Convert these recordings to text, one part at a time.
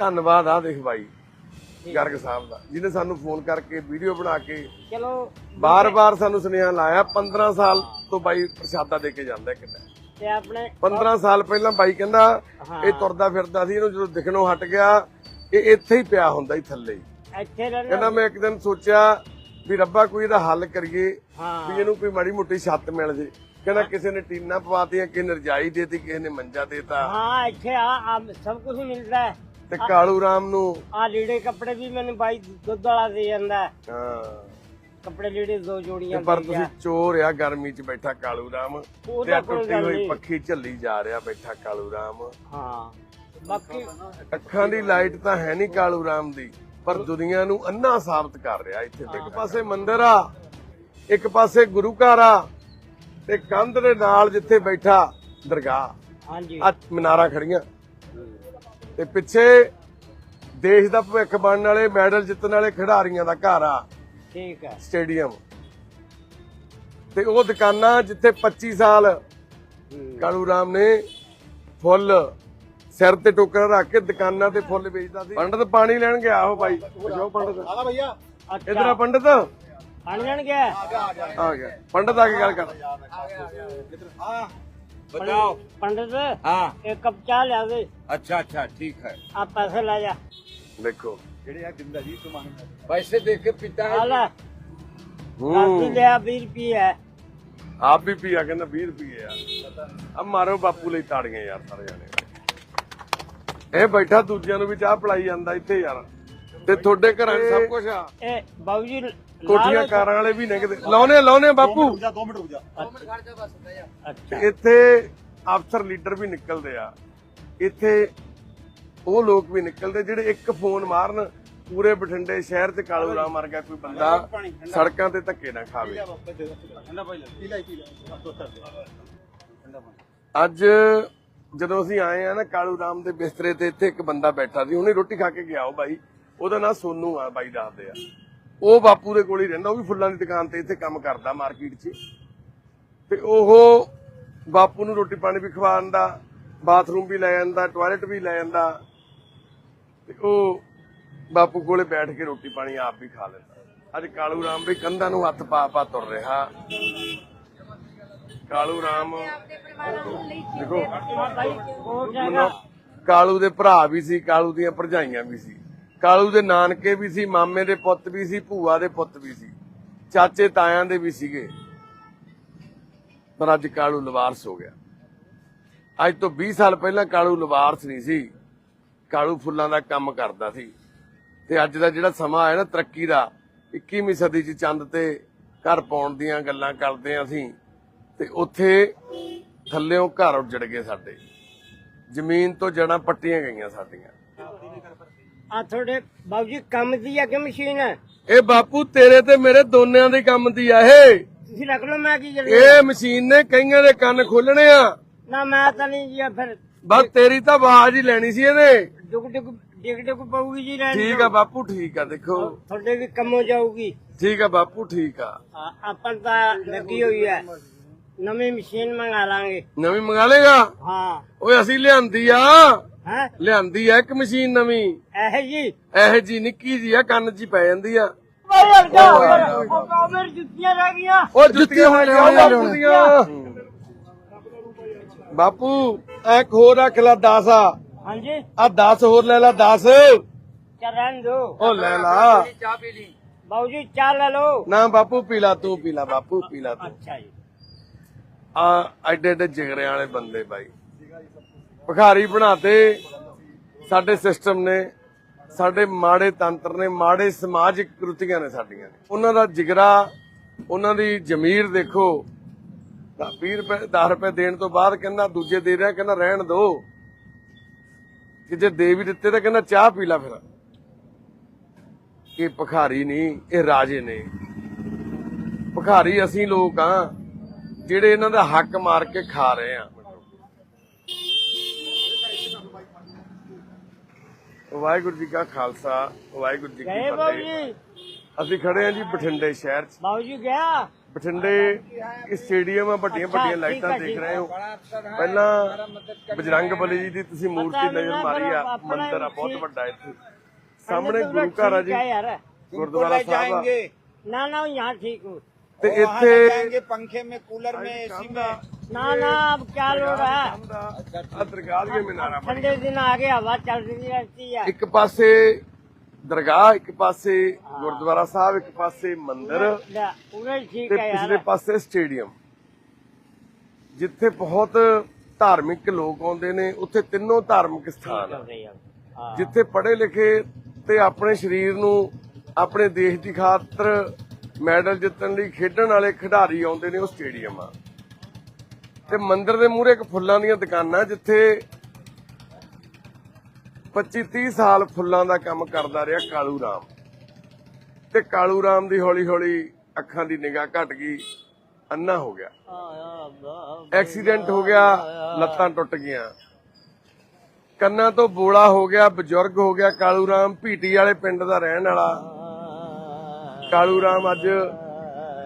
ਧੰਨਵਾਦ ਆ ਦੇਖ ਬਾਈ ਗਰਗ ਸਾਹਿਬ ਦਾ ਜਿਹਨੇ ਸਾਨੂੰ ਫੋਨ ਕਰਕੇ ਵੀਡੀਓ ਬਣਾ ਕੇ ਚਲੋ ਬਾਰ-ਬਾਰ ਸਾਨੂੰ ਸੁਨੇਹਾ ਲਾਇਆ 15 ਸਾਲ ਤੋਂ ਬਾਈ ਪ੍ਰਸ਼ਾਦਾ ਦੇ ਕੇ ਜਾਂਦਾ ਕਿੰਨਾ ਤੇ ਆਪਣੇ 15 ਸਾਲ ਪਹਿਲਾਂ ਬਾਈ ਕਹਿੰਦਾ। ਇਹ ਤੁਰਦਾ ਫਿਰਦਾ ਸੀ ਇਹਨੂੰ ਜਦੋਂ ਦਿਖਣੋਂ ਹਟ ਗਿਆ ਇਹ ਇੱਥੇ ਹੀ ਪਿਆ ਹੁੰਦਾ ਹੀ ਥੱਲੇ ਹੀ। ਇੱਥੇ ਰਹਿਣਾ ਕਹਿੰਦਾ ਮੈਂ ਇੱਕ ਦਿਨ ਸੋਚਿਆ ਵੀ ਰੱਬਾ ਕੋਈ ਇਹਦਾ ਹੱਲ ਕਰੀਏ ਵੀ ਇਹਨੂੰ ਕੋਈ ਮਾੜੀ ਮੋਟੀ ਛੱਤ ਮਿਲ ਜੇ। ਕਹਿੰਦਾ ਕਿਸੇ ਨੇ ਟੀਨਾਂ ਪਵਾਤੀਆਂ ਕਿਸੇ ਨੇ ਰਜਾਈ ਦੇਤੀ ਕਿਸੇ ਨੇ ਮੰਜਾ ਦੇਤਾ। ਹਾਂ ਇੱਥੇ ਆ ਸਭ ਕੁਝ ਮਿਲਦਾ ਹੈ। ਤੇ ਕਾਲੂ ਰਾਮ ਨੂੰ? ਆ ਲੀੜੇ ਕੱਪੜੇ ਵੀ ਮੈਨੂੰ ਬਾਈ ਦੁੱਧ ਵਾਲਾ ਦੇ ਜਾਂਦਾ। ਹੈ। ਕੱਪੜੇ ਲੀੜੇ ਦੋ ਜੋੜੀਆਂ ਪਰ ਤੁਸੀਂ। ਚੋਰ ਆ ਗਰਮੀ 'ਚ ਬੈਠਾ ਕਾਲੂ ਰਾਮ। ਤੇ ਟੁੱਟੀ ਹੋਈ। ਪੱਖੀ ਝੱਲੀ ਜਾ ਰਿਹਾ ਬੈਠਾ ਕਾਲੂ ਰਾਮ। ਹਾਂ। ਬਾਕੀ ਅੱਖਾਂ ਦੀ ਲਾਈਟ ਤਾਂ ਹੈ ਨਹੀਂ ਕਾਲੂ ਰਾਮ ਦੀ ਪਰ ਦੁਨੀਆ ਨੂੰ ਅੰਨਾ ਸਾਬਤ ਕਰ ਰਿਹਾ ਇੱਥੇ ਇੱਕ ਪਾਸੇ ਮੰਦਿਰ ਆ ਇੱਕ ਪਾਸੇ ਗੁਰੂ ਘਰ ਆ ਤੇ ਕੰਧ ਦੇ ਨਾਲ ਜਿੱਥੇ ਬੈਠਾ ਦਰਗਾਹ। ਹਾਂਜੀ। ਆ ਮਨਾਰਾ ਖੜੀਆਂ। ਤੇ ਪਿੱਛੇ ਦੇਸ਼ ਦਾ ਭਵਿੱਖ ਬਣਨ ਵਾਲੇ ਮੈਡਲ ਜਿੱਤਣ ਵਾਲੇ ਖਿਡਾਰੀਆਂ ਦਾ ਘਰ ਆ। ਠੀਕ ਹੈ ਸਟੇਡੀਅਮ। ਤੇ ਉਹ ਦੁਕਾਨਾਂ ਜਿੱਥੇ 25 ਸਾਲ। ਕਾਲੂ ਰਾਮ ਨੇ ਫੁੱਲ ਸਿਰ ਤੇ ਟੋਕਰਾ ਰੱਖ ਕੇ ਦੁਕਾਨਾਂ ਤੇ ਫੁੱਲ ਵੇਚਦਾ ਸੀ। ਪੰਡਤ ਪਾਣੀ ਲੈਣ ਗਿਆ ਉਹ ਬਾਈ। ਜੋ ਪੰਡਤ। ਆਗਾ ਭਈਆ। ਇਧਰ ਆ ਪੰਡਤ। ਪਾਣੀ ਲੈਣ ਗਿਆ? ਆ ਗਿਆ। ਪੰਡਤ ਆ ਕੇ ਗੱਲ ਕਰ। ਹਾਂ बताओ ਪੰਡਤ हाँ ਇੱਕ ਕੱਪ ਚਾਹ ਲਿਆ ਦੇ अच्छा अच्छा ठीक है ਆ ਪੈਸੇ ਲੈ ਜਾ ਦੇਖੋ ਜਿਹੜੇ ਆ ਦਿੰਦਾ ਜੀ ਤੂੰ ਮੰਗਦਾ पैसे दे के पिता ਆ है ਲੈ ਹੂੰ ਕਾਫੀ ਲਿਆ 20 ਰੁਪਏ ਹੈ ਆਪ ਵੀ ਪੀਆ ਕਹਿੰਦਾ 20 ਰੁਪਏ ਆ ਆ ਮਾਰੋ ਬਾਪੂ ਲਈ ਤਾੜੀਆਂ ਯਾਰ ਸਾਰੇ ਜਾਣੇ ਇਹ ਬੈਠਾ ਦੂਜਿਆਂ ਨੂੰ ਵੀ ਚਾਹ ਪਿਲਾਈ ਜਾਂਦਾ ਇੱਥੇ ਯਾਰ ਤੇ ਤੁਹਾਡੇ ਘਰਾਂ 'ਚ ਸਭ ਕੁਝ ਆ ਇਹ ਬਾਬੂ ਜੀ ਲਾ ਕੋਠੀਆਂ ਕਾਰਾਂ ਵਾਲੇ ਵੀ ਨਿਕਦੇ ਲਾਉਨੇ ਲਾਉਨੇ ਬਾਪੂ। ਰੁਕ ਜਾ 2 ਮਿੰਟ ਰੁਕ ਜਾ। ਇੱਥੇ ਅਫਸਰ ਲੀਡਰ ਵੀ ਨਿਕਲਦੇ ਆ। ਇੱਥੇ ਉਹ ਲੋਕ ਵੀ ਨਿਕਲਦੇ ਜਿਹੜੇ ਇੱਕ ਫੋਨ ਮਾਰਨ ਪੂਰੇ ਬਠਿੰਡੇ ਸ਼ਹਿਰ ਤੇ ਕਾਲੂ ਰਾਮ ਵਰਗਾ ਕੋਈ ਬੰਦਾ ਸੜਕਾਂ ਤੇ ਧੱਕੇ ਨਾ ਖਾਵੇ। ਅੱਜ ਜਦੋਂ ਅਸੀਂ ਆਏ ਆ ਨਾ ਕਾਲੂ ਰਾਮ ਦੇ ਬਿਸਤਰੇ ਤੇ ਇੱਥੇ ਇੱਕ ਬੰਦਾ ਬੈਠਾ ਸੀ ਉਹਨੇ ਰੋਟੀ ਖਾ ਕੇ ਗਿਆ ਉਹ ਬਾਈ। ਉਹਦਾ ਨਾਂ ਸੋਨੂ ਆ ਬਾਈ ਦੱਸਦੇ ਆ। ਉਹ ਬਾਪੂ ਦੇ ਕੋਲ ਹੀ ਰਹਿੰਦਾ ਉਹ ਵੀ ਫੁੱਲਾਂ ਦੀ ਦੁਕਾਨ ਤੇ ਇੱਥੇ ਕੰਮ ਕਰਦਾ ਮਾਰਕੀਟ 'ਚ। ਤੇ ਉਹ ਬਾਪੂ ਨੂੰ ਰੋਟੀ ਪਾਣੀ ਵੀ ਖਵਾਉਂਦਾ ਬਾਥਰੂਮ ਵੀ ਲੈ ਜਾਂਦਾ ਟਾਇਲਟ ਵੀ ਲੈ ਜਾਂਦਾ। ਤੇ ਉਹ ਬਾਪੂ ਕੋਲੇ ਬੈਠ ਕੇ ਰੋਟੀ ਪਾਣੀ ਆਪ ਵੀ ਖਾ ਲੈਂਦਾ। ਅੱਜ ਕਾਲੂ ਰਾਮ ਵੀ ਕੰਧਾਂ ਨੂੰ ਹੱਥ ਪਾ ਪਾ ਤੁਰ ਰਿਹਾ। ਕਾਲੂ ਰਾਮ ਦੇਖੋ ਕਾਲੂ ਦੇ ਭਰਾ ਵੀ ਸੀ ਕਾਲੂ ਦੀਆਂ ਭਰਜਾਈਆਂ ਵੀ ਸੀ। ਕਾਲੂ ਦੇ ਨਾਨਕੇ ਵੀ ਸੀ, ਮਾਮੇ ਦੇ ਪੁੱਤ ਵੀ ਸੀ, ਭੂਆ ਦੇ ਪੁੱਤ ਵੀ ਸੀ, ਚਾਚੇ ਤਾਇਆਂ ਦੇ ਵੀ ਸੀਗੇ। ਪਰ ਅੱਜ ਕਾਲੂ ਲਵਾਰਸ ਹੋ ਗਿਆ। ਅੱਜ ਤੋਂ 20 ਸਾਲ ਪਹਿਲਾਂ ਕਾਲੂ ਲਵਾਰਸ ਨਹੀਂ ਸੀ। ਕਾਲੂ ਫੁੱਲਾਂ ਦਾ ਕੰਮ ਕਰਦਾ ਸੀ। ਤੇ ਅੱਜ ਦਾ ਜਿਹੜਾ ਸਮਾਂ ਆਇਆ ਨਾ ਤਰੱਕੀ ਦਾ 21ਵੀਂ ਸਦੀ 'ਚ ਚੰਦ ਤੇ ਘਰ ਪਾਉਣ ਦੀਆਂ ਗੱਲਾਂ ਕਰਦੇ ਆਂ ਅਸੀਂ, ਤੇ ਉੱਥੇ ਥੱਲਿਓਂ ਘਰ ਉੱਜੜ ਗਏ ਸਾਡੇ। ਜ਼ਮੀਨ ਤੋਂ ਜੜਾਂ ਪੱਟੀਆਂ ਗਈਆਂ ਸਾਡੀਆਂ। ਆ ਤੁਹਾਡੇ ਬਾਬੂ ਜੀ ਕੰਮ ਦੀ ਆ ਕਿ ਮਸ਼ੀਨ ਹੈ ਇਹ ਬਾਪੂ ਤੇਰੇ ਤੇ ਮੇਰੇ ਦੋਨਿਆਂ ਦੇ ਕੰਮ ਦੀ ਆ ਇਹ ਤੁਸੀਂ ਰੱਖ ਲਓ ਮੈਂ ਕੀ ਕਰੀ? ਇਹ ਮਸ਼ੀਨ ਨੇ ਕਈਆਂ ਦੇ ਕੰਨ ਖੋਲਣੇ ਆ। ਨਾ ਮੈਂ ਤਾਂ ਨਹੀਂ ਜੀ ਫਿਰ। ਬਸ ਤੇਰੀ ਤਾਂ ਆਵਾਜ਼ ਹੀ ਲੈਣੀ ਸੀ ਇਹਨੇ। ਡੁਕ ਡੁਕ ਡਿਗ ਡੁਕ ਪਊਗੀ ਜੀ ਰਹਿਣ ਠੀਕ। ਆ ਬਾਪੂ ਠੀਕ ਆ ਦੇਖੋ। ਤੁਹਾਡੇ ਵੀ ਕੰਮ ਹੋ ਜਾਊਗੀ। ਠੀਕ ਆ ਬਾਪੂ ਠੀਕ ਆ। ਆ- ਆਪਾਂ ਤਾਂ ਲੱਗੀ ਹੋਈ ਹੈ ਨਵੀਂ ਮਸ਼ੀਨ ਮੰਗਾ ਲਾਂਗੇ। ਨਵੀਂ ਮੰਗਾ ਲੇਗਾ? ਹਾਂ। ਓਏ ਅਸੀਂ ਲਿਆਂਦੀ ਆ। ਹੈ? ਲਿਆਂਦੀ ਐ ਇੱਕ ਮਸ਼ੀਨ ਨਵੀਂ। ਇਹ ਜੀ। ਇਹ ਜੀ ਨਿੱਕੀ ਜੀ ਆ ਕੰਨ 'ਚ ਪੈ ਜਾਂਦੀ ਆ। ਬਾਈ ਹਟ ਜਾ ਉਹ ਜੁੱਤੀਆਂ ਰਹਿ ਗਈਆਂ। ਉਹ ਜੁੱਤੀਆਂ ਬਾਪੂ ਐ ਹੋਰ ਰੱਖ ਲੈ 10 ਆ। ਹਾਂਜੀ? ਆ 10 ਹੋਰ ਲੈ ਲੈ 10 ਚੱਲ ਰਹਿਣ ਦੋ। ਉਹ ਲੈ ਲਾ। ਚਾਹ ਪੀ ਲਈ ਬਾਊ ਜੀ ਚਾਹ ਲੈ ਲਓ। ਨਾ ਬਾਪੂ ਪੀ ਲਾ ਤੂੰ ਪੀ ਲਾ ਬਾਪੂ ਪੀ ਲਾ ਤੂੰ। ਅੱਛਾ ਜੀ। ਆ ਐਡੇ ਐਡੇ ਜਿਗਰੇ ਵਾਲੇ ਬੰਦੇ ਬਾਈ। ਭਿਖਾਰੀ ਬਣਾਤੇ। ਸਾਡੇ ਸਿਸਟਮ ਨੇ, ਸਾਡੇ ਮਾੜੇ ਤੰਤਰ ਨੇ, ਮਾੜੇ ਸਮਾਜਿਕ ਕ੍ਰਿਤੀਆਂ ਨੇ ਸਾਡੀਆਂ। ਉਹਨਾਂ ਦਾ ਜਿਗਰਾ, ਉਹਨਾਂ ਦੀ ਜ਼ਮੀਰ ਦੇਖੋ। ਤਾਂ 20 ਰੁਪਏ 10 ਰੁਪਏ ਦੇਣ ਤੋਂ ਬਾਅਦ ਕਹਿੰਦਾ ਦੂਜੇ ਦੇ ਰਿਹਾ, ਕਹਿੰਦਾ ਰਹਿਣ ਦੋ। ਕਿ ਜੇ ਦੇ ਵੀ ਦਿੱਤੇ ਤਾਂ ਕਹਿੰਦਾ ਚਾਹ ਪੀ ਲੈ ਫਿਰ। ਇਹ ਭਖਾਰੀ ਨਹੀਂ, ਇਹ ਰਾਜੇ ਨੇ। ਭਖਾਰੀ ਅਸੀਂ ਲੋਕ ਆ, ਜਿਹੜੇ ਇਹਨਾਂ ਦਾ ਹੱਕ ਮਾਰ ਕੇ ਖਾ ਰਹੇ ਆ। ਵਾਹਿਗੁਰੂ ਜੀ ਕਾ ਖਾਲਸਾ ਵਾਹਿਗੁਰੂ ਜੀ ਕੀ ਗਏ ਬਾਬੂ ਫਤਿਹ ਜੀ ਅਸੀਂ ਖੜੇ ਆ ਜੀ ਬਠਿੰਡੇ ਸ਼ਹਿਰ 'ਚ ਬਾਬੂ ਜੀ ਗਿਆ ਬਠਿੰਡੇ ਇਸ ਸਟੇਡੀਅਮ ਆ ਵੱਡੀਆਂ ਅੱਛਾ, ਵੱਡੀਆਂ ਠੀਕ ਲਾਈਟਾਂ ਹੈ, ਦੇਖ ਠੀਕ ਰਹੇ ਹੋ बड़ा अफसर है ਪਹਿਲਾਂ ਬਜਰੰਗ ਬਲੀ ਜੀ ਦੀ ਤੁਸੀਂ ਮੂਰਤੀ ਪਤਾ ਨਜ਼ਰ ਮੈਨੂੰ ਮਾਰੀ ਆ ਆਪਣਾ ਮੰਦਿਰ ਆ ਬਹੁਤ ਠੀਕ- ਵੱਡਾ ਇੱਥੇ ਸਾਹਮਣੇ ਗੁਰੂ ਘਰ ਆ ਜੀ ठीक है यार तुमको ਗੁਰਦੁਆਰਾ ले ਸਾਹਿਬ ਆ जाएंगे ना ना यहाँ ठीक हूँ ਤੇ वहाँ ले ਇੱਥੇ जाएंगे पंखे में कूलर में एसी में ना ना अब क्या लोड है ਆ ਦਰਗਾਹ ਦੇ ਮਨਾਰਾ ਬਣੀ ठंडे दिन आगे हवा चलती रहती है ਇੱਕ ਪਾਸੇ ਦਰਗਾਹ ਇੱਕ ਪਾਸੇ ਗੁਰਦੁਆਰਾ ਸਾਹਿਬ ਇੱਕ ਪਾਸੇ ਮੰਦਿਰ ले, पूरे ठीक ਤੇ है ਪਿਛਲੇ यार ਪਾਸੇ ਸਟੇਡੀਅਮ ਜਿੱਥੇ ਬਹੁਤ ਧਾਰਮਿਕ ਲੋਕ ਆਉਂਦੇ ਨੇ ਉੱਥੇ ਤਿੰਨੋਂ ਧਾਰਮਿਕ ਸਥਾਨ ਆ हाँ, ਜਿੱਥੇ ਪੜ੍ਹੇ ਲਿਖੇ ਤੇ ਆਪਣੇ ਸਰੀਰ ਨੂੰ ਆਪਣੇ ਦੇਸ਼ ਦੀ ਖਾਤਰ ਮੈਡਲ ਜਿੱਤਣ ਲਈ ਖੇਡਣ ਵਾਲੇ ਖਿਡਾਰੀ ਆਉਂਦੇ ਨੇ ਉਹ ਸਟੇਡੀਅਮ। ਆ ਤੇ ਮੰਦਿਰ ਦੇ ਮੂਹਰੇ ਇੱਕ ਫੁੱਲਾਂ ਦੀਆਂ ਦੁਕਾਨਾਂ ਜਿੱਥੇ 25 30 ਸਾਲ ਫੁੱਲਾਂ ਦਾ ਕੰਮ ਕਰਦਾ ਰਿਹਾ ਕਾਲੂ ਰਾਮ। ਤੇ ਕਾਲੂ ਰਾਮ ਦੀ ਹੌਲੀ ਹੌਲੀ ਅੱਖਾਂ ਦੀ ਨਿਗਾਹ ਘਟ ਗਈ ਅੰਨਾ ਹੋ ਗਿਆ। ਐਕਸੀਡੈਂਟ ਹੋ ਗਿਆ, ਲੱਤਾਂ ਟੁੱਟ ਗਈਆਂ। ਕੰਨਾਂ ਤੋਂ ਬੋਲਾ ਹੋ ਗਿਆ, ਬਜ਼ੁਰਗ ਹੋ ਗਿਆ ਕਾਲੂ ਰਾਮ, ਭੀਟੀ ਵਾਲੇ ਪਿੰਡ ਦਾ ਰਹਿਣ ਵਾਲਾ। ਕਾਲੂ ਰਾਮ ਅੱਜ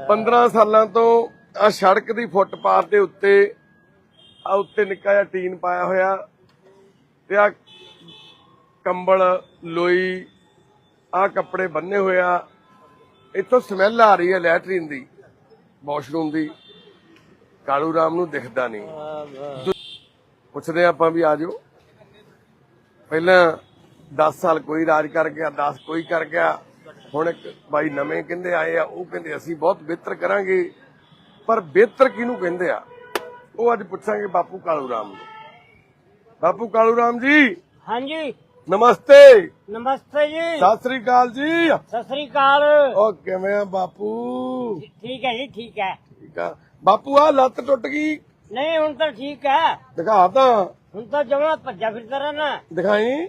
15 ਸਾਲਾਂ ਤੋਂ ਆ ਸੜਕ ਦੀ ਫੁੱਟਪਾਥ ਦੇ ਉੱਤੇ ਆ ਉੱਤੇ ਨਿੱਕਾ ਜਿਹਾ ਟੀਨ ਪਾਇਆ ਹੋਇਆ ਤੇ ਆ ਕੰਬਲ, ਲੋਈ ਆ ਕੱਪੜੇ ਬੰਨੇ ਹੋਇਆ ਇੱਥੋਂ ਸਮੈਲ ਆ ਰਹੀ ਹੈ ਲੈਟਰੀਨ ਦੀ, ਵਾਸ਼ਰੂਮ ਦੀ। ਕਾਲੂ ਰਾਮ ਨੂੰ ਦਿਖਦਾ ਨਹੀਂ। ਪੁੱਛਦੇ ਆਪਾਂ ਵੀ ਆ ਜਾਓ। ਪਹਿਲਾਂ 10 ਸਾਲ ਕੋਈ ਰਾਜ ਕਰ ਗਿਆ 10 ਕੋਈ ਕਰ ਗਿਆ। ਹੁਣ ਇੱਕ ਬਾਈ ਨਵੇਂ ਕਹਿੰਦੇ ਆਏ ਆ ਉਹ ਕਹਿੰਦੇ ਅਸੀਂ ਬਹੁਤ ਬਿਹਤਰ ਕਰਾਂਗੇ। ਪਰ ਬਿਹਤਰ ਕਿਹਨੂੰ ਕਹਿੰਦੇ ਆ? ਉਹ ਅੱਜ ਪੁੱਛਾਂਗੇ ਬਾਪੂ ਕਾਲੂ ਰਾਮ ਨੂੰ। ਬਾਪੂ ਕਾਲੂ ਰਾਮ ਜੀ ਹਾਂਜੀ। ਨਮਸਤੇ। ਨਮਸਤੇ ਜੀ। ਸਤਿ ਸ੍ਰੀ ਅਕਾਲ ਜੀ। ਸਤਿ ਸ੍ਰੀ ਅਕਾਲ। ਉਹ ਕਿਵੇਂ ਆ ਬਾਪੂ? ਠੀਕ ਹੈ ਜੀ ਠੀਕ ਹੈ। ਠੀਕ ਆ। ਬਾਪੂ ਆ ਲੱਤ ਟੁੱਟ ਗਈ। ਨਹੀਂ ਹੁਣ ਤਾਂ ਠੀਕ ਹੈ। ਦਿਖਾ ਤਾਂ। ਹੁਣ ਤਾਂ ਜਮਾ ਭੱਜਾ ਫਿਰਦਾ ਰਹਿਣਾ। ਦਿਖਾਈ।